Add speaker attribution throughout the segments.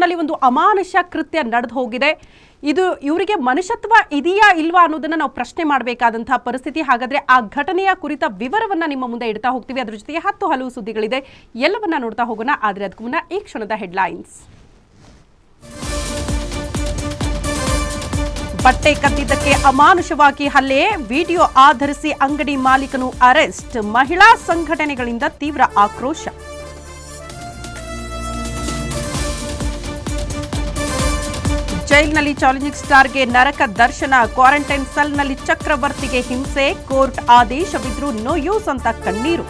Speaker 1: ಬೆಂಗಳೂರಿನಲ್ಲಿ ಒಂದು ಅಮಾನುಷ ಕೃತ್ಯ ನಡೆದು ಹೋಗಿದೆ. ಇದು ಇವರಿಗೆ ಮನುಷ್ಯತ್ವ ಇದೆಯಾ ಇಲ್ವಾ ಅನ್ನೋದನ್ನ ನಾವು ಪ್ರಶ್ನೆ ಮಾಡಬೇಕಾದಂತಹ ಪರಿಸ್ಥಿತಿ. ಹಾಗಾದ್ರೆ ಆ ಘಟನೆಯ ಕುರಿತ ವಿವರವನ್ನ ನಿಮ್ಮ ಮುಂದೆ ಇಡ್ತಾ ಹೋಗ್ತೀವಿ. ಅದ್ರ ಜೊತೆಗೆ ಹತ್ತು ಹಲವು ಸುದ್ದಿಗಳಿದೆ. ಎಲ್ಲವನ್ನ ನೋಡ್ತಾ ಹೋಗೋಣ. ಆದ್ರೆ ಅದಕ್ಕೂ ಮುನ್ನ ಈ ಕ್ಷಣದ ಹೆಡ್ಲೈನ್ಸ್. ಬಟ್ಟೆ ಕದ್ದಿದ್ದಕ್ಕೆ ಅಮಾನುಷವಾಗಿ ಹಲ್ಲೆ. ವಿಡಿಯೋ ಆಧರಿಸಿ ಅಂಗಡಿ ಮಾಲೀಕನು ಅರೆಸ್ಟ್. ಮಹಿಳಾ ಸಂಘಟನೆಗಳಿಂದ ತೀವ್ರ ಆಕ್ರೋಶ. ಜೈಲಿನಲ್ಲಿ ಚಾಲೆಂಜಿಂಗ್ ಸ್ಟಾರ್ಗೆ ನರಕ ದರ್ಶನ, ಕ್ವಾರಂಟೈನ್ ಸೆಲ್ನಲ್ಲಿ ಚಕ್ರವರ್ತಿಗೆ ಹಿಂಸೆ, ಕೋರ್ಟ್ ಆದೇಶವಿದ್ರೂ ನೋ ಯೂಸ್ ಅಂತ ಕಣ್ಣೀರು.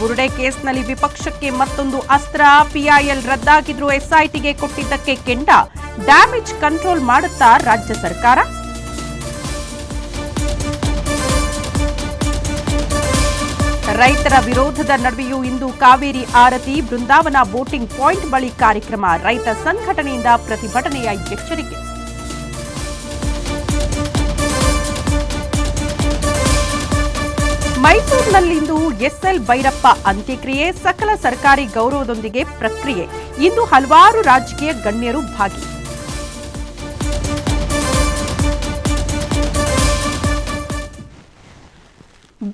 Speaker 1: ಬುರುಡೆ ಕೇಸ್ನಲ್ಲಿ ವಿಪಕ್ಷಕ್ಕೆ ಮತ್ತೊಂದು ಅಸ್ತ್ರ ಪಿಐಎಲ್ ರದ್ದಾಗಿದ್ರು ಎಸ್ಐಟಿಗೆ ಕೊಟ್ಟಿದ್ದಕ್ಕೆ ಕೆಂಡ. ಡ್ಯಾಮೇಜ್ ಕಂಟ್ರೋಲ್ ಮಾಡುತ್ತಾ ರಾಜ್ಯ ಸರ್ಕಾರ? ರೈತರ ವಿರೋಧದ ನಡುವೆಯೂ ಇಂದು ಕಾವೇರಿ ಆರತಿ, ಬೃಂದಾವನ ಬೋಟಿಂಗ್ ಪಾಯಿಂಟ್ ಬಳಿ ಕಾರ್ಯಕ್ರಮ. ರೈತ ಸಂಘಟನೆಯಿಂದ ಪ್ರತಿಭಟನೆಯ ಎಚ್ಚರಿಕೆ. ಮೈಸೂರಿನಲ್ಲಿಂದು ಎಸ್ಎಲ್ ಭೈರಪ್ಪ ಅಂತ್ಯಕ್ರಿಯೆ, ಸಕಲ ಸರ್ಕಾರಿ ಗೌರವದೊಂದಿಗೆ ಪ್ರಕ್ರಿಯೆ. ಇಂದು ಹಲವಾರು ರಾಜಕೀಯ ಗಣ್ಯರು ಭಾಗಿ.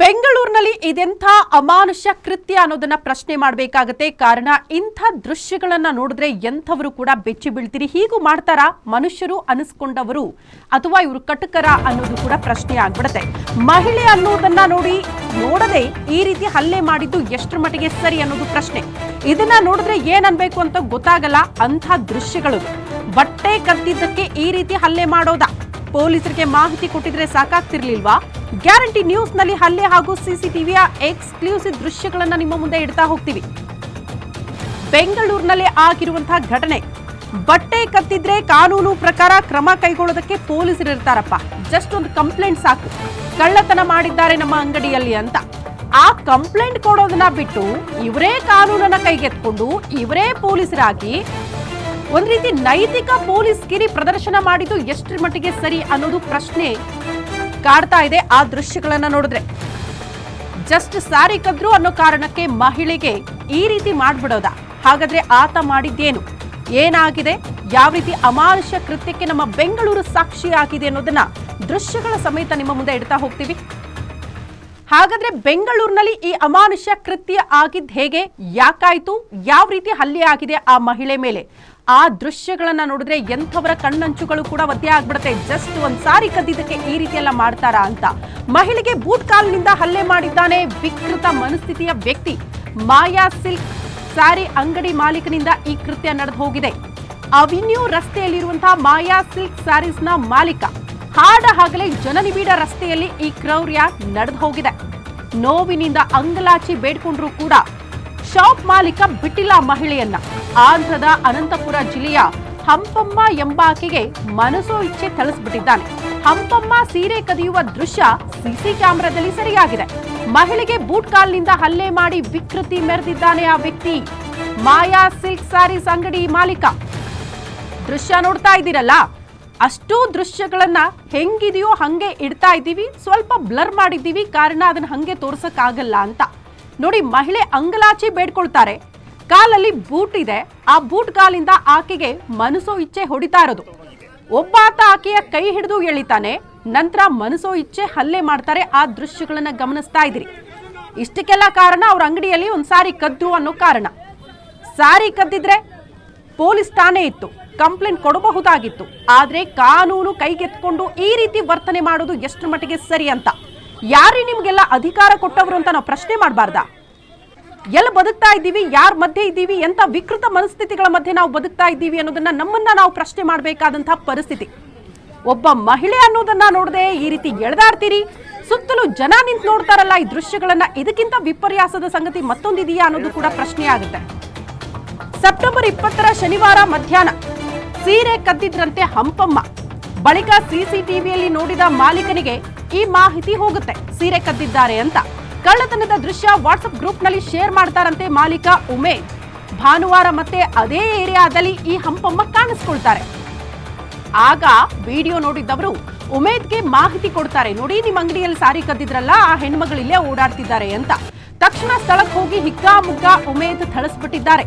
Speaker 1: ಬೆಂಗಳೂರಿನಲ್ಲಿ ಇದೆಂಥ ಅಮಾನುಷ್ಯ ಕೃತ್ಯ ಅನ್ನೋದನ್ನ ಪ್ರಶ್ನೆ ಮಾಡಬೇಕಾಗತ್ತೆ. ಕಾರಣ ಇಂಥ ದೃಶ್ಯಗಳನ್ನ ನೋಡಿದ್ರೆ ಎಂಥವರು ಕೂಡ ಬೆಚ್ಚಿ ಬೀಳ್ತೀರಿ. ಹೀಗೂ ಮಾಡ್ತಾರಾ? ಮನುಷ್ಯರು ಅನಿಸ್ಕೊಂಡವರು ಅಥವಾ ಇವರು ಕಟುಕರ ಅನ್ನೋದು ಕೂಡ ಪ್ರಶ್ನೆ ಆಗ್ಬಿಡುತ್ತೆ. ಮಹಿಳೆ ಅನ್ನೋದನ್ನ ನೋಡಿ ನೋಡದೆ ಈ ರೀತಿ ಹಲ್ಲೆ ಮಾಡಿದ್ದು ಎಷ್ಟರ ಮಟ್ಟಿಗೆ ಸರಿ ಅನ್ನೋದು ಪ್ರಶ್ನೆ. ಇದನ್ನ ನೋಡಿದ್ರೆ ಏನ್ ಅನ್ಬೇಕು ಅಂತ ಗೊತ್ತಾಗಲ್ಲ. ಅಂಥ ದೃಶ್ಯಗಳು. ಬಟ್ಟೆ ಕದ್ದಿದ್ದಕ್ಕೆ ಈ ರೀತಿ ಹಲ್ಲೆ ಮಾಡೋದಾ? ಪೊಲೀಸರಿಗೆ ಮಾಹಿತಿ ಕೊಟ್ಟಿದ್ರೆ ಸಾಕಾಗ್ತಿರ್ಲಿಲ್ವಾ? ಗ್ಯಾರಂಟಿ ನ್ಯೂಸ್ನಲ್ಲಿ ಹಲ್ಲೆ ಹಾಗೂ ಸಿಸಿಟಿವಿಯ ಎಕ್ಸ್ಕ್ಲೂಸಿವ್ ದೃಶ್ಯಗಳನ್ನ ನಿಮ್ಮ ಮುಂದೆ ಇಡ್ತಾ ಹೋಗ್ತೀವಿ. ಬೆಂಗಳೂರಿನಲ್ಲಿ ಆಗಿರುವಂತಹ ಘಟನೆ. ಬಟ್ಟೆ ಕತ್ತಿದ್ರೆ ಕಾನೂನು ಪ್ರಕಾರ ಕ್ರಮ ಕೈಗೊಳ್ಳೋದಕ್ಕೆ ಪೊಲೀಸರು ಇರ್ತಾರಪ್ಪ. ಜಸ್ಟ್ ಒಂದು ಕಂಪ್ಲೇಂಟ್ ಸಾಕು. ಕಳ್ಳತನ ಮಾಡಿದ್ದಾರೆ ನಮ್ಮ ಅಂಗಡಿಯಲ್ಲಿ ಅಂತ. ಆ ಕಂಪ್ಲೇಂಟ್ ಕೊಡೋದನ್ನ ಬಿಟ್ಟು ಇವರೇ ಕಾನೂನನ್ನ ಕೈಗೆತ್ಕೊಂಡು ಇವರೇ ಪೊಲೀಸರಾಗಿ ಒಂದ್ ರೀತಿ ನೈತಿಕ ಪೊಲೀಸ್ ಗಿರಿ ಪ್ರದರ್ಶನ ಮಾಡಿದ್ದು ಎಷ್ಟರ ಮಟ್ಟಿಗೆ ಸರಿ ಅನ್ನೋದು ಪ್ರಶ್ನೆ ಕಾಡ್ತಾ ಇದೆ ಆ ದೃಶ್ಯಗಳನ್ನ ನೋಡಿದ್ರೆ. ಜಸ್ಟ್ ಸಾರಿ ಕದ್ರು ಅನ್ನೋ ಕಾರಣಕ್ಕೆ ಮಹಿಳೆಗೆ ಈ ರೀತಿ ಮಾಡ್ಬಿಡೋದ. ಹಾಗಾದ್ರೆ ಆತ ಮಾಡಿದ್ದೇನು? ಏನಾಗಿದೆ? ಯಾವ ರೀತಿ ಅಮಾನುಷ್ಯ ಕೃತ್ಯಕ್ಕೆ ನಮ್ಮ ಬೆಂಗಳೂರು ಸಾಕ್ಷಿಯಾಗಿದೆ ಅನ್ನೋದನ್ನ ದೃಶ್ಯಗಳ ಸಮೇತ ನಿಮ್ಮ ಮುಂದೆ ಇಡ್ತಾ ಹೋಗ್ತೀವಿ. ಹಾಗಾದ್ರೆ ಬೆಂಗಳೂರಿನಲ್ಲಿ ಈ ಅಮಾನುಷ್ಯ ಕೃತ್ಯ ಆಗಿದ್ದ ಹೇಗೆ? ಯಾಕಾಯ್ತು? ಯಾವ ರೀತಿ ಹಲ್ಲೆ ಆಗಿದೆ ಆ ಮಹಿಳೆ ಮೇಲೆ? ಆ ದೃಶ್ಯಗಳನ್ನ ನೋಡಿದ್ರೆ ಎಂಥವರ ಕಣ್ಣಂಚುಗಳು ಕೂಡ ಒದ್ದೆ ಆಗ್ಬಿಡುತ್ತೆ. ಜಸ್ಟ್ ಒಂದ್ ಸಾರಿ ಕದ್ದಿದ್ದಕ್ಕೆ ಈ ರೀತಿ ಎಲ್ಲ ಮಾಡ್ತಾರಾ ಅಂತ. ಮಹಿಳೆಗೆ ಬೂಟ್ ಕಾಲ್ನಿಂದ ಹಲ್ಲೆ ಮಾಡಿದ್ದಾನೆ ವಿಕೃತ ಮನಸ್ಥಿತಿಯ ವ್ಯಕ್ತಿ. ಮಾಯಾ ಸಿಲ್ಕ್ ಸ್ಯಾರಿ ಅಂಗಡಿ ಮಾಲೀಕನಿಂದ ಈ ಕೃತ್ಯ ನಡೆದು ಹೋಗಿದೆ. ಅವಿನ್ಯೂ ರಸ್ತೆಯಲ್ಲಿರುವಂತಹ ಮಾಯಾ ಸಿಲ್ಕ್ ಸ್ಯಾರೀಸ್ನ ಮಾಲೀಕ. ಹಾಡ ಹಗಲೇ ಜನನಿಬಿಡ ರಸ್ತೆಯಲ್ಲಿ ಈ ಕ್ರೌರ್ಯ ನಡೆದು ಹೋಗಿದೆ. ನೋವಿನಿಂದ ಅಂಗಲಾಚಿ ಬೇಡ್ಕೊಂಡ್ರು ಕೂಡ ಶಾಪ್ ಮಾಲೀಕ ಬಿಟ್ಟಿಲ್ಲ ಮಹಿಳೆಯನ್ನ. ಆಂಧ್ರದ ಅನಂತಪುರ ಜಿಲ್ಲೆಯ ಹಂಪಮ್ಮ ಎಂಬಾಕೆಗೆ ಮನಸೋ ಇಚ್ಛೆ ಥಳಿಸ್ಬಿಟ್ಟಿದ್ದಾನೆ. ಹಂಪಮ್ಮ ಸೀರೆ ಕದಿಯುವ ದೃಶ್ಯ ಸಿಸಿ ಕ್ಯಾಮೆರಾದಲ್ಲಿ ಸರಿಯಾಗಿದೆ. ಮಹಿಳೆಗೆ ಬೂಟ್ ಕಾಲ್ನಿಂದ ಹಲ್ಲೆ ಮಾಡಿ ವಿಕೃತಿ ಮೆರೆದಿದ್ದಾನೆ ಆ ವ್ಯಕ್ತಿ. ಮಾಯಾ ಸಿಲ್ಕ್ ಸ್ಯಾರೀಸ್ ಅಂಗಡಿ ಮಾಲೀಕ. ದೃಶ್ಯ ನೋಡ್ತಾ ಇದ್ದೀರಲ್ಲ? ಅಷ್ಟೂ ದೃಶ್ಯಗಳನ್ನ ಹೆಂಗಿದೆಯೋ ಹಂಗೆ ಇಡ್ತಾ ಇದ್ದೀವಿ. ಸ್ವಲ್ಪ ಬ್ಲರ್ ಮಾಡಿದ್ದೀವಿ. ಕಾರಣ ಅದನ್ನ ಹಂಗೆ ತೋರ್ಸಕ್ಕಾಗಲ್ಲ ಅಂತ. ನೋಡಿ, ಮಹಿಳೆ ಅಂಗಲಾಚಿ ಬೇಡ್ಕೊಳ್ತಾರೆ. ಕಾಲಲ್ಲಿ ಬೂಟ್ ಇದೆ. ಆ ಬೂಟ್ ಕಾಲಿಂದ ಆಕೆಗೆ ಮನಸೋ ಇಚ್ಛೆ ಹೊಡಿತಾ ಇರೋದು. ಒಬ್ಬಾತ ಆಕೆಯ ಕೈ ಹಿಡಿದು ಎಳಿತಾನೆ. ನಂತರ ಮನಸೋ ಇಚ್ಛೆ ಹಲ್ಲೆ ಮಾಡ್ತಾರೆ. ಆ ದೃಶ್ಯಗಳನ್ನ ಗಮನಿಸ್ತಾ ಇದ್ರಿ ಇಷ್ಟಕ್ಕೆಲ್ಲ ಕಾರಣ ಅವ್ರ ಅಂಗಡಿಯಲ್ಲಿ ಒಂದು ಸಾರಿ ಕದ್ದು ಅನ್ನೋ ಕಾರಣ. ಸಾರಿ ಕದ್ದಿದ್ರೆ ಪೊಲೀಸ್ ಠಾಣೆ ಇತ್ತು. ಕಂಪ್ಲೇಂಟ್ ಕೊಡಬಹುದಾಗಿತ್ತು. ಆದರೆ ಕಾನೂನು ಕೈಗೆತ್ಕೊಂಡು ಈ ರೀತಿ ವರ್ತನೆ ಮಾಡೋದು ಎಷ್ಟು ಮಟ್ಟಿಗೆ ಸರಿ ಅಂತ? ಯಾರೇ ನಿಮಗೆಲ್ಲ ಅಧಿಕಾರ ಕೊಟ್ಟವರು ಅಂತ ನಾವು ಪ್ರಶ್ನೆ ಮಾಡಬಾರ್ದ? ಎಲ್ಲಿ ಬದುಕ್ತಾ ಇದ್ದೀವಿ, ಯಾರ ಮಧ್ಯೆ ಇದ್ದೀವಿ, ಎಂತ ವಿಕೃತ ಮನಸ್ಥಿತಿಗಳ ಮಧ್ಯೆ ನಾವು ಬದುಕ್ತಾ ಇದ್ದೀವಿ ಅನ್ನೋದನ್ನ ನಮ್ಮನ್ನ ನಾವು ಪ್ರಶ್ನೆ ಮಾಡಬೇಕಾದಂತಹ ಪರಿಸ್ಥಿತಿ. ಒಬ್ಬ ಮಹಿಳೆ ಅನ್ನೋದನ್ನ ನೋಡದೆ ಈ ರೀತಿ ಎಳೆದಾಡ್ತೀರಿ? ಸುತ್ತಲೂ ಜನ ನಿಂತು ನೋಡ್ತಾರಲ್ಲ ಈ ದೃಶ್ಯಗಳನ್ನ, ಇದಕ್ಕಿಂತ ವಿಪರ್ಯಾಸದ ಸಂಗತಿ ಮತ್ತೊಂದಿದೆಯಾ ಅನ್ನೋದು ಕೂಡ ಪ್ರಶ್ನೆ ಆಗುತ್ತೆ ಸೆಪ್ಟೆಂಬರ್ ಇಪ್ಪತ್ತರ ಶನಿವಾರ ಮಧ್ಯಾಹ್ನ. ಸೀರೆ ಕದ್ದಿದ್ರಂತೆ ಹಂಪಮ್ಮ. ಬಳಿಕ ಸಿಸಿಟಿವಿಯಲ್ಲಿ ನೋಡಿದ ಮಾಲೀಕನಿಗೆ ಈ ಮಾಹಿತಿ ಹೋಗುತ್ತೆ. ಸೀರೆ ಕದ್ದಿದ್ದಾರೆ ಅಂತ. ಕಳ್ಳತನದ ದೃಶ್ಯ ವಾಟ್ಸ್ಆಪ್ ಗ್ರೂಪ್ನಲ್ಲಿ ಶೇರ್ ಮಾಡ್ತಾರಂತೆ ಮಾಲೀಕ ಉಮೇದ್ ಭಾನುವಾರ ಮತ್ತೆ ಅದೇ ಏರಿಯಾದಲ್ಲಿ ಈ ಹಂಪಮ್ಮ ಕಾಣಿಸ್ಕೊಳ್ತಾರೆ. ಆಗ ವಿಡಿಯೋ ನೋಡಿದ್ದವರು ಉಮೇದ್ಗೆ ಮಾಹಿತಿ ಕೊಡ್ತಾರೆ. ನೋಡಿ ನಿಮ್ಮ ಅಂಗಡಿಯಲ್ಲಿ ಸಾರಿ ಕದ್ದಿದ್ರಲ್ಲ, ಆ ಹೆಣ್ಮಗಳಿಲ್ಲೇ ಓಡಾಡ್ತಿದ್ದಾರೆ ಅಂತ. ತಕ್ಷಣ ಸ್ಥಳಕ್ಕೆ ಹೋಗಿ ಹಿಗ್ಗಾಮುಗ್ಗ ಉಮೇದ್ ಥಳಿಸ್ಬಿಟ್ಟಿದ್ದಾರೆ.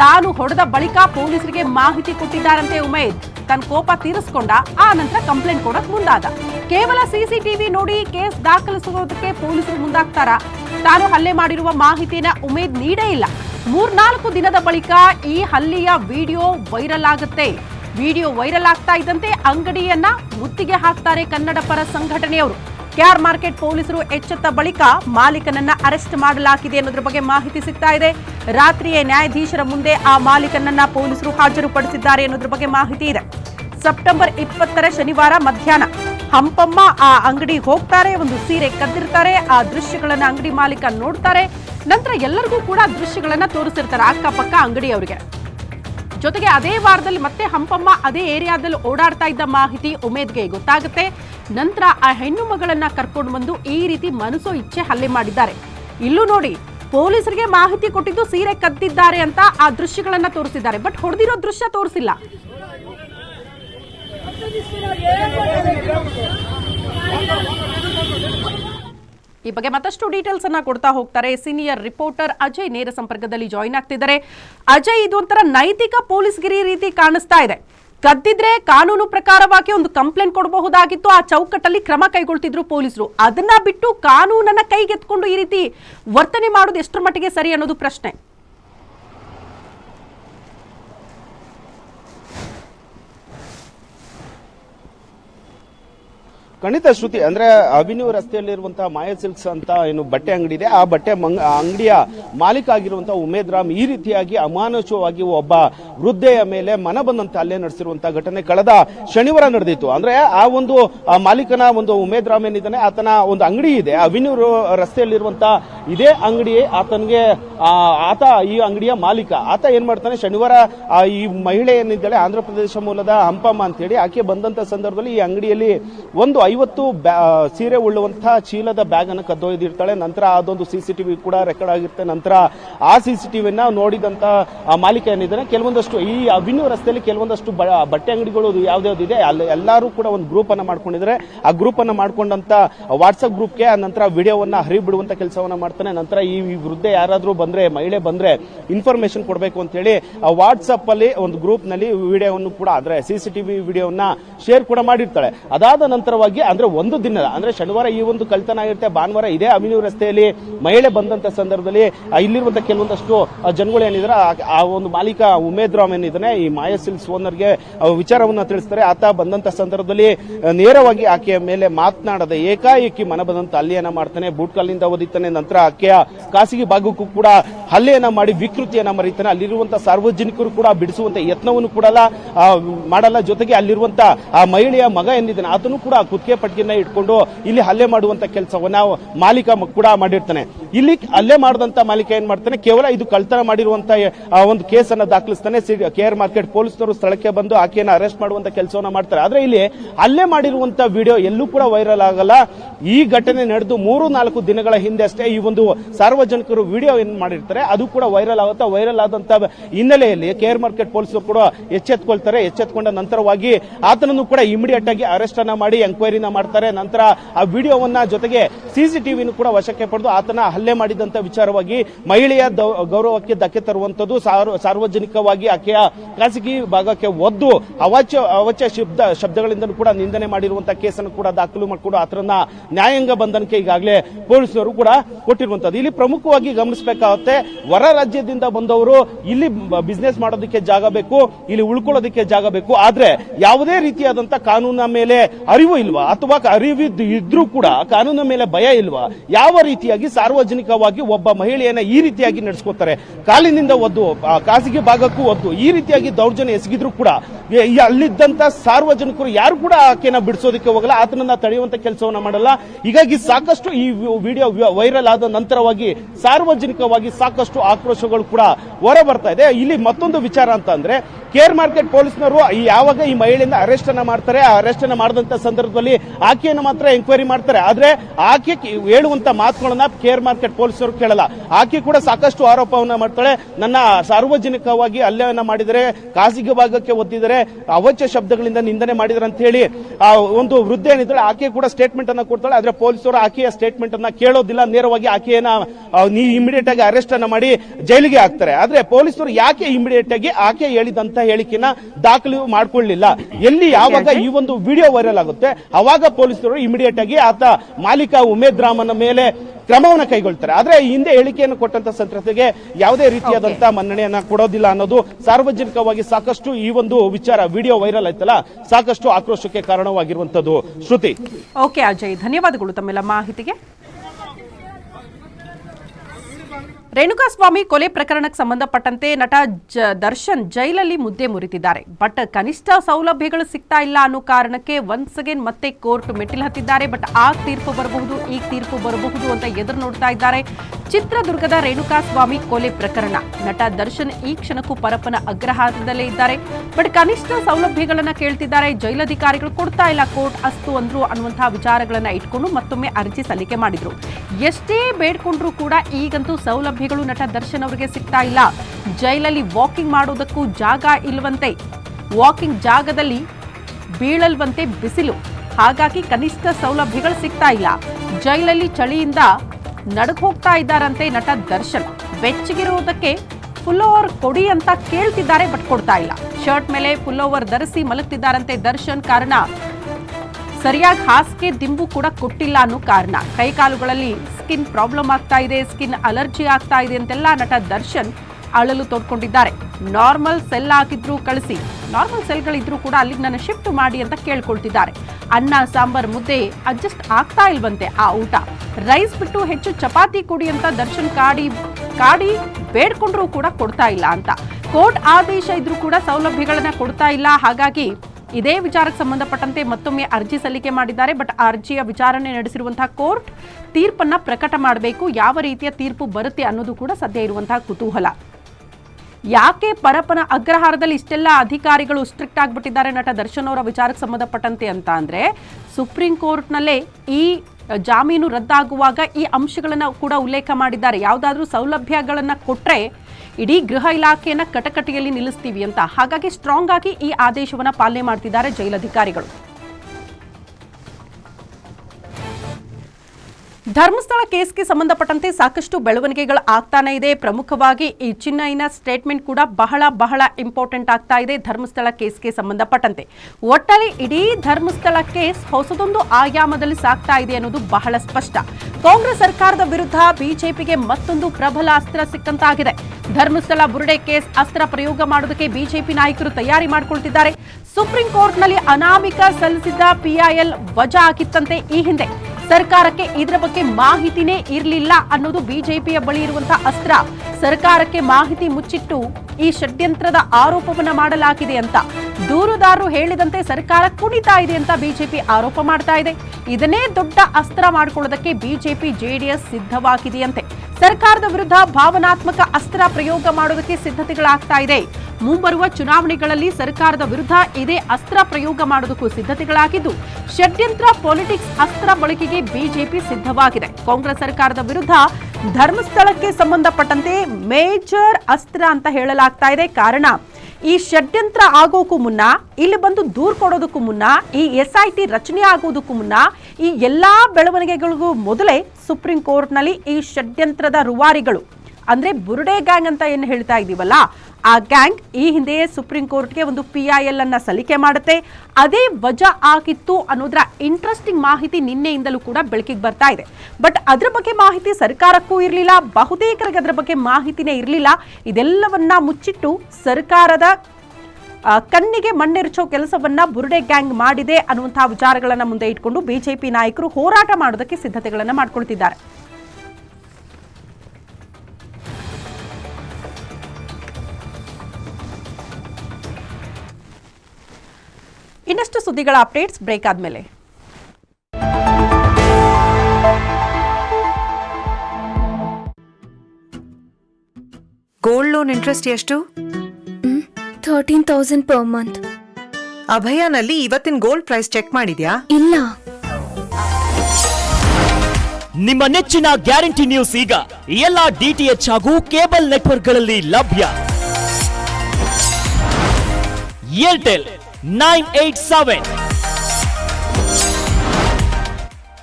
Speaker 1: ತಾನು ಹೊಡೆದ ಬಳಿಕ ಪೊಲೀಸರಿಗೆ ಮಾಹಿತಿ ಕೊಟ್ಟಿದ್ದಾರಂತೆ ಉಮೇದ್ ತನ್ನ ಕೋಪ ತೀರಿಸಿಕೊಂಡ, ಆ ನಂತರ ಕಂಪ್ಲೇಂಟ್ ಕೊಡಕ್ ಮುಂದಾದ. ಕೇವಲ ಸಿಸಿಟಿವಿ ನೋಡಿ ಕೇಸ್ ದಾಖಲಿಸುವುದಕ್ಕೆ ಪೊಲೀಸರು ಮುಂದಾಗ್ತಾರ? ತಾನು ಹಲ್ಲೆ ಮಾಡಿರುವ ಮಾಹಿತಿನ ಉಮೇದ್ ನೀಡೇ ಇಲ್ಲ. ಮೂರ್ನಾಲ್ಕು ದಿನದ ಬಳಿಕ ಈ ಹಲ್ಲೆಯ ವಿಡಿಯೋ ವೈರಲ್ ಆಗುತ್ತೆ. ವಿಡಿಯೋ ವೈರಲ್ ಆಗ್ತಾ ಇದ್ದಂತೆ ಅಂಗಡಿಯನ್ನ ಮುತ್ತಿಗೆ ಹಾಕ್ತಾರೆ ಕನ್ನಡ ಪರ ಸಂಘಟನೆಯವರು. ಕೆಆರ್ ಮಾರ್ಕೆಟ್ ಪೊಲೀಸರು ಎಚ್ಚೆತ್ತ ಬಳಿಕ ಮಾಲೀಕನನ್ನ ಅರೆಸ್ಟ್ ಮಾಡಲಾಗಿದೆ ಅನ್ನೋದ್ರ ಬಗ್ಗೆ ಮಾಹಿತಿ ಸಿಗ್ತಾ ಇದೆ. ರಾತ್ರಿಯೇ ನ್ಯಾಯಾಧೀಶರ ಮುಂದೆ ಆ ಮಾಲೀಕನನ್ನ ಪೊಲೀಸರು ಹಾಜರುಪಡಿಸಿದ್ದಾರೆ ಅನ್ನೋದ್ರ ಬಗ್ಗೆ ಮಾಹಿತಿ ಇದೆ. ಸೆಪ್ಟೆಂಬರ್ ಇಪ್ಪತ್ತರ ಶನಿವಾರ ಮಧ್ಯಾಹ್ನ ಹಂಪಮ್ಮ ಆ ಅಂಗಡಿ ಹೋಗ್ತಾರೆ, ಒಂದು ಸೀರೆ ಕದ್ದಿರ್ತಾರೆ, ಆ ದೃಶ್ಯಗಳನ್ನ ಅಂಗಡಿ ಮಾಲೀಕ ನೋಡ್ತಾರೆ. ನಂತರ ಎಲ್ಲರಿಗೂ ಕೂಡ ದೃಶ್ಯಗಳನ್ನ ತೋರಿಸಿರ್ತಾರೆ ಅಕ್ಕಪಕ್ಕ ಅಂಗಡಿಯವರಿಗೆ. ಜೊತೆಗೆ ಅದೇ ವಾರದಲ್ಲಿ ಮತ್ತೆ ಹಂಪಮ್ಮ ಅದೇ ಏರಿಯಾದಲ್ಲಿ ಓಡಾಡ್ತಾ ಇದ್ದ ಮಾಹಿತಿ ಉಮೇದ್ಗೆ ಗೊತ್ತಾಗುತ್ತೆ. ನಂತರ ಆ ಹೆಣ್ಣು ಮಗಳನ್ನ ಕರ್ಕೊಂಡು ಬಂದು ಈ ರೀತಿ ಮನಸ್ಸೋ ಇಚ್ಛೆ ಹಲ್ಲೆ ಮಾಡಿದ್ದಾರೆ. ಇಲ್ಲೂ ನೋಡಿ, ಪೊಲೀಸರಿಗೆ ಮಾಹಿತಿ ಕೊಟ್ಟಿದ್ದು ಸೀರೆ ಕದ್ದಿದ್ದಾರೆ ಅಂತ ಆ ದೃಶ್ಯಗಳನ್ನ ತೋರಿಸಿದ್ದಾರೆ. ಬಟ್ ಹೊಡೆದಿರೋ ದೃಶ್ಯ ತೋರಿಸಿಲ್ಲ. ಈ ಬಗ್ಗೆ ಮತ್ತಷ್ಟು ಡೀಟೇಲ್ಸ್ ಅನ್ನ ಕೊಡ್ತಾ ಹೋಗ್ತಾರೆ. ಸೀನಿಯರ್ ರಿಪೋರ್ಟರ್ ಅಜಯ್ ನೇರ ಸಂಪರ್ಕದಲ್ಲಿ ಜಾಯಿನ್ ಆಗ್ತಿದ್ದಾರೆ. ಅಜಯ್ ಇದು ಒಂಥರ ನೈತಿಕ ಪೊಲೀಸ್ಗಿರಿ ರೀತಿ ಕಾಣಿಸ್ತಾ ಇದೆ. ಕದ್ದಿದ್ರೆ ಕಾನೂನು ಪ್ರಕಾರವಾಗಿ ಒಂದು ಕಂಪ್ಲೇಂಟ್ ಕೊಡಬಹುದಾಗಿತ್ತು. ಆ ಚೌಕಟ್ಟಲ್ಲಿ ಕ್ರಮ ಕೈಗೊಳ್ತಿದ್ರು ಪೊಲೀಸರು. ಅದನ್ನ ಬಿಟ್ಟು ಕಾನೂನನ್ನ ಕೈಗೆತ್ಕೊಂಡು ಈ ರೀತಿ ವರ್ತನೆ ಮಾಡೋದು ಎಷ್ಟರ ಮಟ್ಟಿಗೆ ಸರಿ ಅನ್ನೋದು ಪ್ರಶ್ನೆ.
Speaker 2: ಖಂಡಿತ ಶ್ರುತಿ, ಅಂದ್ರೆ ಅವಿನ್ಯೂ ರಸ್ತೆಯಲ್ಲಿರುವಂತಹ ಮಾಯಾ ಸಿಲ್ಕ್ಸ್ ಅಂತ ಏನು ಬಟ್ಟೆ ಅಂಗಡಿ ಇದೆ ಆ ಬಟ್ಟೆ ಅಂಗಡಿಯ ಮಾಲೀಕ ಆಗಿರುವಂತಹ ಉಮೇದ್ ರಾಮ್ ಈ ರೀತಿಯಾಗಿ ಅಮಾನುಷವಾಗಿ ಒಬ್ಬ ವೃದ್ಧೆಯ ಮೇಲೆ ಮನ ಬಂದಂತೆ ಅಲ್ಲೇ ನಡೆಸಿರುವಂತಹ ಘಟನೆ ಕಳೆದ ಶನಿವಾರ ನಡೆದಿತ್ತು. ಅಂದ್ರೆ ಆ ಒಂದು ಮಾಲೀಕನ ಒಂದು ಉಮೇದ್ ರಾಮ್ ಏನಿದ್ದಾನೆ, ಆತನ ಒಂದು ಅಂಗಡಿ ಇದೆ. ಅವಿನ್ಯೂ ರಸ್ತೆಯಲ್ಲಿರುವಂತಹ ಇದೇ ಅಂಗಡಿ ಆತನಿಗೆ ಆತ ಈ ಅಂಗಡಿಯ ಮಾಲೀಕ. ಆತ ಏನ್ ಮಾಡ್ತಾನೆ, ಶನಿವಾರ ಈ ಮಹಿಳೆ ಏನಿದ್ದಾಳೆ, ಆಂಧ್ರ ಮೂಲದ ಹಂಪಮ್ಮ ಅಂತ ಹೇಳಿ ಆಕೆ ಬಂದಂತ ಸಂದರ್ಭದಲ್ಲಿ ಈ ಅಂಗಡಿಯಲ್ಲಿ ಒಂದು ಐವತ್ತು ಸೀರೆ ಉಳ್ಳುವಂತಹ ಚೀಲದ ಬ್ಯಾಗ್ ಅನ್ನು ಕದ್ದೊಯ್ದಿರ್ತಾಳೆ. ನಂತರ ಅದೊಂದು ಸಿಸಿಟಿವಿ ಕೂಡ ರೆಕಾರ್ಡ್ ಆಗಿರುತ್ತೆ. ನಂತರ ಆ ಸಿಸಿಟಿವಿನ ನೋಡಿದಂತ ನೋಡಿದಂತಹ ಮಾಲೀಕ ಏನಿದ್ದಾನೆ, ಕೆಲವೊಂದಷ್ಟು ಈ ಅವಿನ್ಯೂ ರಸ್ತೆಯಲ್ಲಿ ಕೆಲವೊಂದಷ್ಟು ಬಟ್ಟೆ ಅಂಗಡಿಗಳು ಯಾವ್ದಾವ್ದಿದೆ ಅಲ್ಲಿ ಎಲ್ಲರೂ ಕೂಡ ಒಂದು ಗ್ರೂಪ್ ಅನ್ನ ಮಾಡ್ಕೊಂಡಿದ್ದಾರೆ. ಆ ಗ್ರೂಪ್ ಅನ್ನ ಮಾಡ್ಕೊಂಡಂತ ವಾಟ್ಸ್ಆಪ್ ಗ್ರೂಪ್ಗೆ ನಂತರ ವಿಡಿಯೋವನ್ನ ಹರಿಬಿಡುವಂತ ಕೆಲಸವನ್ನ ಮಾಡ್ತಾನೆ. ನಂತರ ಈ ವೃದ್ಧೆ ಯಾರಾದರೂ ಬಂದ್ರೆ, ಮಹಿಳೆ ಬಂದ್ರೆ ಇನ್ಫಾರ್ಮೇಶನ್ ಕೊಡಬೇಕು ಅಂತ ಹೇಳಿ ವಾಟ್ಸ್ಆಪ್ ಅಲ್ಲಿ ಒಂದು ಗ್ರೂಪ್ನಲ್ಲಿ ವಿಡಿಯೋವನ್ನು ಕೂಡ, ಅಂದ್ರೆ ಸಿಸಿಟಿವಿ ವಿಡಿಯೋವನ್ನ ಶೇರ್ ಕೂಡ ಮಾಡಿರ್ತಾಳೆ. ಅದಾದ ನಂತರವಾಗಿ ಅಂದ್ರೆ ಒಂದು ದಿನದ ಅಂದ್ರೆ ಶನಿವಾರ ಈ ಒಂದು ಕಳ್ತನ ಆಗಿರುತ್ತೆ, ಭಾನುವಾರ ಇದೇ ಅವಿನ್ಯೂ ರಸ್ತೆಯಲ್ಲಿ ಮಹಿಳೆ ಬಂದಂತ ಸಂದರ್ಭದಲ್ಲಿ ಇಲ್ಲಿರುವಂತಹ ಕೆಲವೊಂದಷ್ಟು ಜನಗಳು ಏನಿದ್ರೆ, ಆ- ಒಂದು ಮಾಲೀಕ ಉಮೇದ್ ರಾಮ್ ಏನಿದ್ದಾನೆ ಈ ಮಾಯಾ ಸಿಲ್ಕ್ಸ್ ಓನರ್ಗೆ ವಿಚಾರವನ್ನ ತಿಳಿಸ್ತಾರೆ. ಆತ ಬಂದಂತ ಸಂದರ್ಭದಲ್ಲಿ ನೇರವಾಗಿ ಆಕೆಯ ಮೇಲೆ ಮಾತನಾಡದೆ ಏಕಾಏಕಿ ಮನ ಬಂದಂತ ಹಲ್ಲೆಯನ್ನ ಮಾಡ್ತಾನೆ, ಬೂಟ್ ಕಾಲಿನಿಂದ ಒದಿತಾನೆ ನಂತರ ಆಕೆಯ ಖಾಸಗಿ ಭಾಗಕ್ಕೂ ಕೂಡ ಹಲ್ಲೆಯನ್ನ ಮಾಡಿ ವಿಕೃತಿಯನ್ನ ಮರೀತಾನೆ. ಅಲ್ಲಿರುವಂತ ಸಾರ್ವಜನಿಕರು ಕೂಡ ಬಿಡಿಸುವಂತ ಯತ್ನವನ್ನು ಕೂಡ ಮಾಡಲ್ಲ. ಜೊತೆಗೆ ಅಲ್ಲಿರುವಂತ, ಆ, ಮಹಿಳೆಯ ಮಗ ಎಂದಿದ್ದಾನೆ ಆತನು ಕೂಡ ಪಟ್ಟಿಗೆನ ಇಟ್ಕೊಂಡು ಇಲ್ಲಿ ಹಲ್ಲೆ ಮಾಡುವಂತ ಕೆಲಸವನ್ನ ಮಾಲೀಕ ಕೂಡ ಮಾಡಿರ್ತಾನೆ. ಇಲ್ಲಿ ಹಲ್ಲೆ ಮಾಡಿದಂತ ಮಾಲೀಕ ಏನ್ ಮಾಡ್ತಾನೆ? ಕೇವಲ ಇದು ಕಳ್ತನ ಮಾಡಿರುವಂತ ಒಂದು ಕೇಸ್ ಅನ್ನ ದಾಖಲಿಸ್ತಾನೆ ಕೆಆರ್ ಮಾರ್ಕೆಟ್ ಪೊಲೀಸರು ಸ್ಥಳಕ್ಕೆ ಬಂದು ಆಕೆಯನ್ನು ಅರೆಸ್ಟ್ ಮಾಡುವಂತ ಕೆಲಸವನ್ನ ಮಾಡ್ತಾರೆ. ಆದ್ರೆ ಇಲ್ಲಿ ಹಲ್ಲೆ ಮಾಡಿರುವಂತ ವಿಡಿಯೋ ಎಲ್ಲೂ ಕೂಡ ವೈರಲ್ ಆಗಲ್ಲ. ಈ ಘಟನೆ ನಡೆದು ಮೂರು ನಾಲ್ಕು ದಿನಗಳ ಹಿಂದೆ ಅಷ್ಟೇ ಈ ಒಂದು ಸಾರ್ವಜನಿಕರು ವಿಡಿಯೋ ಏನ್ ಮಾಡಿರ್ತಾರೆ, ಅದು ಕೂಡ ವೈರಲ್ ಆಗುತ್ತೆ, ವೈರಲ್ ಆದಂತ ಹಿನ್ನೆಲೆಯಲ್ಲಿ ಕೇರ್ ಮಾರ್ಕೆಟ್ ಪೊಲೀಸರು ಕೂಡ ಎಚ್ಚೆತ್ಕೊಳ್ತಾರೆ. ಎಚ್ಚೆತ್ಕೊಂಡ ನಂತರವಾಗಿ ಆತನನ್ನು ಕೂಡ ಇಮಿಡಿಯೇಟ್ ಆಗಿ ಅರೆಸ್ಟ್ ಅನ್ನ ಮಾಡಿ ಎಂಕ್ವೈರಿನ ಮಾಡ್ತಾರೆ. ನಂತರ ಆ ವಿಡಿಯೋವನ್ನ ಜೊತೆಗೆ ಸಿಸಿ ಟಿವಿನೂ ಕೂಡ ವಶಕ್ಕೆ ಪಡೆದು ಆತನ ಹಲ್ಲೆ ಮಾಡಿದಂತ ವಿಚಾರವಾಗಿ ಮಹಿಳೆಯ ಗೌರವಕ್ಕೆ ಧಕ್ಕೆ ತರುವಂತದ್ದು ಸಾರ್ವ- ಸಾರ್ವಜನಿಕವಾಗಿ ಆಕೆಯ ಖಾಸಗಿ ಭಾಗಕ್ಕೆ ಒದ್ದು ಅವಾಚ್ಯ ಅವಾಚ್ಯ ಶಬ್ದ ಶಬ್ದಗಳಿಂದ ಕೂಡ ನಿಂದನೆ ಮಾಡಿರುವಂತಹ ಕೇಸನ್ನು ಕೂಡ ದಾಖಲು ಮಾಡಿಕೊಂಡು ಆತನ ನ್ಯಾಯಾಂಗ ಬಂಧನಕ್ಕೆ ಈಗಾಗಲೇ ಪೊಲೀಸರು ಕೂಡ ಕೊಟ್ಟಿರುವಂತದ್ದು ಇಲ್ಲಿ ಪ್ರಮುಖವಾಗಿ ಗಮನಿಸಬೇಕಾಗುತ್ತೆ, ಹೊರ ರಾಜ್ಯದಿಂದ ಬಂದವರು ಇಲ್ಲಿ ಬಿಸ್ನೆಸ್ ಮಾಡೋದಕ್ಕೆ ಜಾಗ ಬೇಕು, ಇಲ್ಲಿ ಉಳ್ಕೊಳ್ಳೋದಕ್ಕೆ ಜಾಗ ಬೇಕು. ಆದ್ರೆ ಯಾವುದೇ ರೀತಿಯಾದಂತಹ ಕಾನೂನಿನ ಮೇಲೆ ಅರಿವು ಇಲ್ವಾ? ಅಥವಾ ಅರಿವಿದ್ದು ಇದ್ರೂ ಕೂಡ ಕಾನೂನಿನ ಮೇಲೆ ಭಯ ಇಲ್ವಾ? ಯಾವ ರೀತಿಯಾಗಿ ಸಾರ್ವಜನಿಕವಾಗಿ ಒಬ್ಬ ಮಹಿಳೆಯನ್ನ ಈ ರೀತಿಯಾಗಿ ನಡೆಸ್ಕೋತಾರೆ? ಕಾಲಿನಿಂದ ಒದ್ದು ಖಾಸಗಿ ಭಾಗಕ್ಕೂ ಒದ್ದು ಈ ರೀತಿಯಾಗಿ ದೌರ್ಜನ್ಯ ಎಸಗಿದ್ರು ಕೂಡ ಅಲ್ಲಿದ್ದಂತ ಸಾರ್ವಜನಿಕರು ಯಾರು ಕೂಡ ಆಕೆನ ಬಿಡಿಸೋದಕ್ಕೆ ಹೋಗಲ್ಲ, ಆತನನ್ನ ತಡೆಯುವಂತ ಕೆಲಸವನ್ನ ಮಾಡಲ್ಲ. ಹೀಗಾಗಿ ಸಾಕಷ್ಟು ಈ ವಿಡಿಯೋ ವೈರಲ್ ಆದ ನಂತರವಾಗಿ ಸಾರ್ವಜನಿಕವಾಗಿ ಸಾಕಷ್ಟು ಆಕ್ರೋಶಗಳು ಕೂಡ ಹೊರ ಬರ್ತಾ ಇದೆ. ಇಲ್ಲಿ ಮತ್ತೊಂದು ವಿಚಾರ ಅಂತ ಅಂದ್ರೆ ಕೇರ್ ಮಾರ್ಕೆಟ್ ಪೊಲೀಸ್ನವರು ಯಾವಾಗ ಈ ಮಹಿಳೆಯಿಂದ ಅರೆಸ್ಟ್ ಅನ್ನ ಮಾಡ್ತಾರೆ, ಆ ಅರೆಸ್ಟ್ ಅನ್ನ ಮಾಡಿದಂತ ಸಂದರ್ಭದಲ್ಲಿ ಆಕೆಯನ್ನು ಮಾತ್ರ ಎಂಕ್ವೈರಿ ಮಾಡ್ತಾರೆ. ಆದ್ರೆ ಆಕೆ ಹೇಳುವಂತ ಮಾತುಗಳನ್ನ ಕೇರ್ ಮಾರ್ಕೆಟ್ ಪೊಲೀಸರು ಕೇಳಲ್ಲ. ಆಕೆ ಕೂಡ ಸಾಕಷ್ಟು ಆರೋಪವನ್ನ ಮಾಡ್ತಾಳೆ. ನನ್ನ ಸಾರ್ವಜನಿಕವಾಗಿ ಹಲ್ಲೆಯನ್ನ ಮಾಡಿದರೆ, ಖಾಸಗಿ ಭಾಗಕ್ಕೆ ಒದ್ದಿದರೆ ಅವಚ್ಯ ಶಬ್ದಗಳಿಂದ ನಿಂದನೆ ಮಾಡಿದರೆ ಅಂತ ಹೇಳಿ, ಆ, ಒಂದು ವೃದ್ಧ ಏನಿದ್ದಾಳೆ, ಆಕೆ ಕೂಡ ಸ್ಟೇಟ್ಮೆಂಟ್ ಅನ್ನ ಕೊಡ್ತಾಳೆ. ಆದ್ರೆ ಪೊಲೀಸರು ಆಕೆಯ ಸ್ಟೇಟ್ಮೆಂಟ್ ಅನ್ನ ಕೇಳೋದಿಲ್ಲ. ನೇರವಾಗಿ ಆಕೆಯನ್ನ ನೀ ಇಮಿಡಿಯೇಟ್ ಆಗಿ ಅರೆಸ್ಟ್ ಅನ್ನ ಮಾಡಿ ಜೈಲಿಗೆ ಹಾಕ್ತಾರೆ. ಆದ್ರೆ ಪೊಲೀಸರು ಯಾಕೆ ಇಮಿಡಿಯೇಟ್ ಆಗಿ ಆಕೆ ಹೇಳಿದಂತ ಹೇಳಿಕೆನ ದಾಖಲು ಮಾಡಿಕೊಳ್ಳಲಿಲ್ಲ ಎಲ್ಲಿ ಯಾವಾಗ ಈ ಒಂದು ವಿಡಿಯೋ ವೈರಲ್ ಆಗುತ್ತೆ ಅವಾಗ ಪೊಲೀಸರು ಇಮಿಡಿಯೇಟ್ ಆಗಿ ಆತ ಮಾಲೀಕ ಉಮೇದ್ ರಾಮನ ಮೇಲೆ ಕ್ರಮವನ್ನು ಕೈಗೊಳ್ತಾರೆ. ಆದ್ರೆ ಹಿಂದೆ ಹೇಳಿಕೆಯನ್ನು ಕೊಟ್ಟಂತ ಸಂತ್ರಸ್ತೆಗೆ ಯಾವುದೇ ರೀತಿಯಾದಂತ ಮನ್ನಣೆಯನ್ನ ಕೊಡೋದಿಲ್ಲ ಅನ್ನೋದು ಸಾರ್ವಜನಿಕವಾಗಿ ಸಾಕಷ್ಟು ಈ ಒಂದು ವಿಚಾರ ವಿಡಿಯೋ ವೈರಲ್ ಆಯ್ತಲ್ಲ ಸಾಕಷ್ಟು ಆಕ್ರೋಶಕ್ಕೆ ಕಾರಣವಾಗಿರುವಂತದ್ದು ಶ್ರುತಿ.
Speaker 1: ಓಕೆ ಅಜಯ್ ಧನ್ಯವಾದಗಳು ತಮ್ಮೆಲ್ಲ ಮಾಹಿತಿಗೆ. ರೇಣುಕಾಸ್ವಾಮಿ ಕೊಲೆ ಪ್ರಕರಣಕ್ಕೆ ಸಂಬಂಧಪಟ್ಟಂತೆ ನಟ ದರ್ಶನ್ ಜೈಲಲ್ಲಿ ಮುದ್ದೆ ಮುರಿತಿದ್ದಾರೆ. ಬಟ್ ಕನಿಷ್ಠ ಸೌಲಭ್ಯಗಳು ಸಿಗ್ತಾ ಇಲ್ಲ ಅನ್ನೋ ಕಾರಣಕ್ಕೆ ಒನ್ಸ್ ಅಗೇನ್ ಮತ್ತೆ ಕೋರ್ಟ್ ಮೆಟ್ಟಿಲು ಹತ್ತಿದ್ದಾರೆ. ಬಟ್ ಆ ತೀರ್ಪು ಬರಬಹುದು, ಈ ತೀರ್ಪು ಬರಬಹುದು ಅಂತ ಎದುರು ನೋಡ್ತಾ ಇದ್ದಾರೆ ಚಿತ್ರದುರ್ಗದ ರೇಣುಕಾಸ್ವಾಮಿ ಕೊಲೆ ಪ್ರಕರಣ. ನಟ ದರ್ಶನ್ ಈ ಕ್ಷಣಕ್ಕೂ ಪರಪ್ಪನ ಅಗ್ರಹಾರದಲ್ಲೇ ಇದ್ದಾರೆ. ಬಟ್ ಕನಿಷ್ಠ ಸೌಲಭ್ಯಗಳನ್ನ ಕೇಳ್ತಿದ್ದಾರೆ. ಜೈಲಧಿಕಾರಿಗಳು ಕೊಡ್ತಾ ಇಲ್ಲ ಕೋರ್ಟ್ ಅಸ್ತು ಅಂದ್ರು ಅನ್ನುವಂತಹ ವಿಚಾರಗಳನ್ನ ಇಟ್ಕೊಂಡು ಮತ್ತೊಮ್ಮೆ ಅರ್ಜಿ ಸಲ್ಲಿಕೆ ಮಾಡಿದ್ರು. ಎಷ್ಟೇ ಬೇಡ್ಕೊಂಡ್ರು ಕೂಡ ಈಗಂತೂ ಸೌಲಭ್ಯಗಳು ನಟ ದರ್ಶನ್ ಅವರಿಗೆ ಸಿಗ್ತಾ ಇಲ್ಲ. ಜೈಲಲ್ಲಿ ವಾಕಿಂಗ್ ಮಾಡೋದಕ್ಕೂ ಜಾಗ ಇಲ್ಲವಂತೆ ವಾಕಿಂಗ್ ಜಾಗದಲ್ಲಿ ಬೀಳಲ್ವಂತೆ ಬಿಸಿಲು. ಹಾಗಾಗಿ ಕನಿಷ್ಠ ಸೌಲಭ್ಯಗಳು ಸಿಗ್ತಾ ಇಲ್ಲ. ಜೈಲಲ್ಲಿ ಚಳಿಯಿಂದ ನಡಕ್ ಹೋಗ್ತಾ ಇದ್ದಾರಂತೆ ನಟ ದರ್ಶನ್. ಬೆಚ್ಚಗಿರುವುದಕ್ಕೆ ಫುಲ್ ಓವರ್ ಕೊಡಿ ಅಂತ ಕೇಳ್ತಿದ್ದಾರೆ ಬಟ್ ಕೊಡ್ತಾ ಇಲ್ಲ. ಶರ್ಟ್ ಮೇಲೆ ಫುಲ್ ಓವರ್ ಧರಿಸಿ ಮಲಗ್ತಿದ್ದಾರಂತೆ ದರ್ಶನ್ ಕಾರಣ. ಸರಿಯಾಗಿ ಹಾಸಿಗೆ ದಿಂಬು ಕೂಡ ಕೊಟ್ಟಿಲ್ಲ ಅನ್ನೋ ಕಾರಣ. ಕೈಕಾಲುಗಳಲ್ಲಿ ಸ್ಕಿನ್ ಪ್ರಾಬ್ಲಮ್ ಆಗ್ತಾ ಇದೆ, ಸ್ಕಿನ್ ಅಲರ್ಜಿ ಆಗ್ತಾ ಇದೆ ಅಂತೆಲ್ಲ ನಟ ದರ್ಶನ್ ಅಳಲು ತೋಡ್ಕೊಂಡಿದ್ದಾರೆ. ನಾರ್ಮಲ್ ಸೆಲ್ ಆಗಿದ್ರು ಕಳಿಸಿ, ನಾರ್ಮಲ್ ಸೆಲ್ಗಳಿದ್ರೂ ಕೂಡ ಅಲ್ಲಿಗೆ ನನ್ನ ಶಿಫ್ಟ್ ಮಾಡಿ ಅಂತ ಕೇಳ್ಕೊಳ್ತಿದ್ದಾರೆ. ಅನ್ನ, ಸಾಂಬಾರ್, ಮುದ್ದೆ ಅಡ್ಜಸ್ಟ್ ಆಗ್ತಾ ಇಲ್ವಂತೆ ಆ ಊಟ. ರೈಸ್ ಬಿಟ್ಟು ಹೆಚ್ಚು ಚಪಾತಿ ಕೊಡಿ ಅಂತ ದರ್ಶನ್ ಕಾಡಿ ಕಾಡಿ ಬೇಡ್ಕೊಂಡ್ರೂ ಕೂಡ ಕೊಡ್ತಾ ಇಲ್ಲ ಅಂತ. ಕೋರ್ಟ್ ಆದೇಶ ಇದ್ರೂ ಕೂಡ ಸೌಲಭ್ಯಗಳನ್ನ ಕೊಡ್ತಾ ಇಲ್ಲ. ಹಾಗಾಗಿ ಇದೇ ವಿಚಾರಕ್ಕೆ ಸಂಬಂಧಪಟ್ಟಂತೆ ಮತ್ತೊಮ್ಮೆ ಅರ್ಜಿ ಸಲ್ಲಿಕೆ ಮಾಡಿದ್ದಾರೆ. ಬಟ್ ಅರ್ಜಿಯ ವಿಚಾರಣೆ ನಡೆಸಿರುವಂತಹ ಕೋರ್ಟ್ ತೀರ್ಪನ್ನ ಪ್ರಕಟ ಮಾಡಬೇಕು. ಯಾವ ರೀತಿಯ ತೀರ್ಪು ಬರುತ್ತೆ ಅನ್ನೋದು ಕೂಡ ಸದ್ಯ ಇರುವಂತಹ ಕುತೂಹಲ. ಯಾಕೆ ಪರಪನ ಅಗ್ರಹಾರದಲ್ಲಿ ಇಷ್ಟೆಲ್ಲ ಅಧಿಕಾರಿಗಳು ಸ್ಟ್ರಿಕ್ಟ್ ಆಗಿಬಿಟ್ಟಿದ್ದಾರೆ ನಟ ದರ್ಶನ್ ಅವರ ವಿಚಾರಕ್ಕೆ ಸಂಬಂಧಪಟ್ಟಂತೆ ಅಂತ ಅಂದ್ರೆ ಸುಪ್ರೀಂ ಕೋರ್ಟ್ನಲ್ಲೇ ಈ ಜಾಮೀನು ರದ್ದಾಗುವಾಗ ಈ ಅಂಶಗಳನ್ನ ಕೂಡ ಉಲ್ಲೇಖ ಮಾಡಿದ್ದಾರೆ. ಯಾವುದಾದ್ರೂ ಸೌಲಭ್ಯಗಳನ್ನ ಕೊಟ್ರೆ ಇಡೀ ಗೃಹ ಇಲಾಖೆಯನ್ನ ಕಟಕಟೆಯಲ್ಲಿ ನಿಲ್ಲಿಸ್ತೀವಿ ಅಂತ. ಹಾಗಾಗಿ ಸ್ಟ್ರಾಂಗ್ ಆಗಿ ಈ ಆದೇಶವನ್ನ ಪಾಲನೆ ಮಾಡ್ತಿದ್ದಾರೆ ಜೈಲಧಿಕಾರಿಗಳು. ಧರ್ಮಸ್ಥಳ ಕೇಸ್ಗೆ ಸಂಬಂಧಪಟ್ಟಂತೆ ಸಾಕಷ್ಟು ಬೆಳವಣಿಗೆಗಳು ಆಗ್ತಾನೆ ಇದೆ. ಪ್ರಮುಖವಾಗಿ ಈ ಚಿನ್ನೈನ ಸ್ಟೇಟ್ಮೆಂಟ್ ಕೂಡ ಬಹಳ ಬಹಳ ಇಂಪಾರ್ಟೆಂಟ್ ಆಗ್ತಾ ಇದೆ ಧರ್ಮಸ್ಥಳ ಕೇಸ್ಗೆ ಸಂಬಂಧಪಟ್ಟಂತೆ. ಒಟ್ಟಾರೆ ಇಡೀ ಧರ್ಮಸ್ಥಳ ಕೇಸ್ ಹೊಸದೊಂದು ಆಯಾಮದಲ್ಲಿ ಸಾಗ್ತಾ ಇದೆ ಅನ್ನೋದು ಬಹಳ ಸ್ಪಷ್ಟ. ಕಾಂಗ್ರೆಸ್ ಸರ್ಕಾರದ ವಿರುದ್ಧ ಬಿಜೆಪಿಗೆ ಮತ್ತೊಂದು ಪ್ರಬಲ ಅಸ್ತ್ರ ಸಿಕ್ಕಂತಾಗಿದೆ. ಧರ್ಮಸ್ಥಳ ಬುರುಡೆ ಕೇಸ್ ಅಸ್ತ್ರ ಪ್ರಯೋಗ ಮಾಡೋದಕ್ಕೆ ಬಿಜೆಪಿ ನಾಯಕರು ತಯಾರಿ ಮಾಡಿಕೊಳ್ತಿದ್ದಾರೆ. ಸುಪ್ರೀಂ ಕೋರ್ಟ್ನಲ್ಲಿ ಅನಾಮಿಕ ಸಲ್ಲಿಸಿದ್ದ ಪಿಐಎಲ್ ವಜಾ ಆಗಿತ್ತಂತೆ ಈ ಹಿಂದೆ. ಸರ್ಕಾರಕ್ಕೆ ಇದರ ಬಗ್ಗೆ ಮಾಹಿತಿನೇ ಇರಲಿಲ್ಲ ಅನ್ನೋದು ಬಿಜೆಪಿಯ ಬಳಿ ಇರುವಂತಹ ಅಸ್ತ್ರ. ಸರ್ಕಾರಕ್ಕೆ ಮಾಹಿತಿ ಮುಚ್ಚಿಟ್ಟು ಈ ಷಡ್ಯಂತ್ರದ ಆರೋಪವನ್ನ ಮಾಡಲಾಗಿದೆ ಅಂತ. ದೂರುದಾರರು ಹೇಳಿದಂತೆ ಸರ್ಕಾರ ಕುಣಿತಾ ಇದೆ ಅಂತ ಬಿಜೆಪಿ ಆರೋಪ ಮಾಡ್ತಾ ಇದೆ. ಇದನ್ನೇ ದೊಡ್ಡ ಅಸ್ತ್ರ ಮಾಡಿಕೊಳ್ಳೋದಕ್ಕೆ ಬಿಜೆಪಿ ಜೆಡಿಎಸ್ ಸಿದ್ಧವಾಗಿದೆಯಂತೆ. ಸರ್ಕಾರದ ವಿರುದ್ಧ ಭಾವನಾತ್ಮಕ ಅಸ್ತ್ರ ಪ್ರಯೋಗ ಮಾಡೋದಕ್ಕೆ ಸಿದ್ಧತೆಗಳಾಗ್ತಾ ಇದೆ. ಮುಂಬರುವ ಚುನಾವಣೆಗಳಲ್ಲಿ ಸರ್ಕಾರದ ವಿರುದ್ಧ ಇದೇ ಅಸ್ತ್ರ ಪ್ರಯೋಗ ಮಾಡೋದಕ್ಕೂ ಸಿದ್ಧತೆಗಳಾಗಿದ್ದು, ಷಡ್ಯಂತ್ರ ಪೊಲಿಟಿಕ್ಸ್ ಅಸ್ತ್ರ ಬಳಕೆಗೆ ಬಿಜೆಪಿ ಸಿದ್ಧವಾಗಿದೆ. ಕಾಂಗ್ರೆಸ್ ಸರ್ಕಾರದ ವಿರುದ್ಧ ಧರ್ಮಸ್ಥಳಕ್ಕೆ ಸಂಬಂಧಪಟ್ಟಂತೆ ಮೇಜರ್ ಅಸ್ತ್ರ ಅಂತ ಹೇಳಲಾಗ್ತಾ ಇದೆ. ಕಾರಣ, ಈ ಷಡ್ಯಂತ್ರ ಆಗೋಕ್ಕೂ ಮುನ್ನ, ಇಲ್ಲಿ ಬಂದು ದೂರ್ ಕೊಡೋದಕ್ಕೂ ಮುನ್ನ, ಈ ಎಸ್ ಐ ಟಿ ರಚನೆ ಆಗೋದಕ್ಕೂ ಮುನ್ನ, ಈ ಎಲ್ಲಾ ಬೆಳವಣಿಗೆಗಳಿಗೂ ಮೊದಲೇ ಸುಪ್ರೀಂ ಕೋರ್ಟ್ನಲ್ಲಿ ಈ ಷಡ್ಯಂತ್ರದ ರುವಾರಿಗಳು ಅಂದ್ರೆ ಬುರುಡೆ ಗ್ಯಾಂಗ್ ಅಂತ ಏನು ಹೇಳ್ತಾ ಇದೀವಲ್ಲ, ಆ ಗ್ಯಾಂಗ್ ಈ ಹಿಂದೆಯೇ ಸುಪ್ರೀಂ ಕೋರ್ಟ್ಗೆ ಒಂದು ಪಿ ಐ ಎಲ್ ಅನ್ನ ಸಲ್ಲಿಕೆ ಮಾಡುತ್ತೆ. ಅದೇ ವಜಾ ಆಗಿತ್ತು ಅನ್ನೋದ್ರ ಇಂಟ್ರೆಸ್ಟಿಂಗ್ ಮಾಹಿತಿ ನಿನ್ನೆಯಿಂದಲೂ ಕೂಡ ಬೆಳಕಿಗೆ ಬರ್ತಾ ಇದೆ. ಬಟ್ ಅದ್ರ ಬಗ್ಗೆ ಮಾಹಿತಿ ಸರ್ಕಾರಕ್ಕೂ ಇರಲಿಲ್ಲ, ಬಹುತೇಕರಿಗೆ ಅದರ ಬಗ್ಗೆ ಮಾಹಿತಿನೇ ಇರಲಿಲ್ಲ. ಇದೆಲ್ಲವನ್ನ ಮುಚ್ಚಿಟ್ಟು ಸರ್ಕಾರದ ಕಣ್ಣಿಗೆ ಮಣ್ಣೆರಚೋ ಕೆಲಸವನ್ನ ಬುರುಡೆ ಗ್ಯಾಂಗ್ ಮಾಡಿದೆ ಅನ್ನುವಂತಹ ವಿಚಾರಗಳನ್ನ ಮುಂದೆ ಇಟ್ಕೊಂಡು ಬಿಜೆಪಿ ನಾಯಕರು ಹೋರಾಟ ಮಾಡೋದಕ್ಕೆ ಸಿದ್ಧತೆಗಳನ್ನ ಮಾಡ್ಕೊಳ್ತಿದ್ದಾರೆ. ಇನ್ನಷ್ಟು ಸುದ್ದಿಗಳ ಅಪ್ಡೇಟ್ಸ್ ಬ್ರೇಕ್ ಆದ್ಮೇಲೆ.
Speaker 3: ಗೋಲ್ಡ್ ಲೋನ್ ಇಂಟ್ರೆಸ್ಟ್ ಎಷ್ಟು? ಥರ್ಟೀನ್ ತೌಸಂಡ್ ಪರ್ ಮಂತ್
Speaker 4: ಅಭಯನಲ್ಲಿ ಇವತ್ತಿನ ಗೋಲ್ಡ್ ಪ್ರೈಸ್ ಚೆಕ್ ಮಾಡಿದ್ಯಾ?
Speaker 3: ಇಲ್ಲ.
Speaker 5: ನಿಮ್ಮ ನೆಚ್ಚಿನ ಗ್ಯಾರಂಟಿ ನ್ಯೂಸ್ ಈಗ ಎಲ್ಲ ಡಿಟಿಎಚ್ ಹಾಗೂ ಕೇಬಲ್ ನೆಟ್ವರ್ಕ್ಗಳಲ್ಲಿ ಲಭ್ಯ. Airtel 987.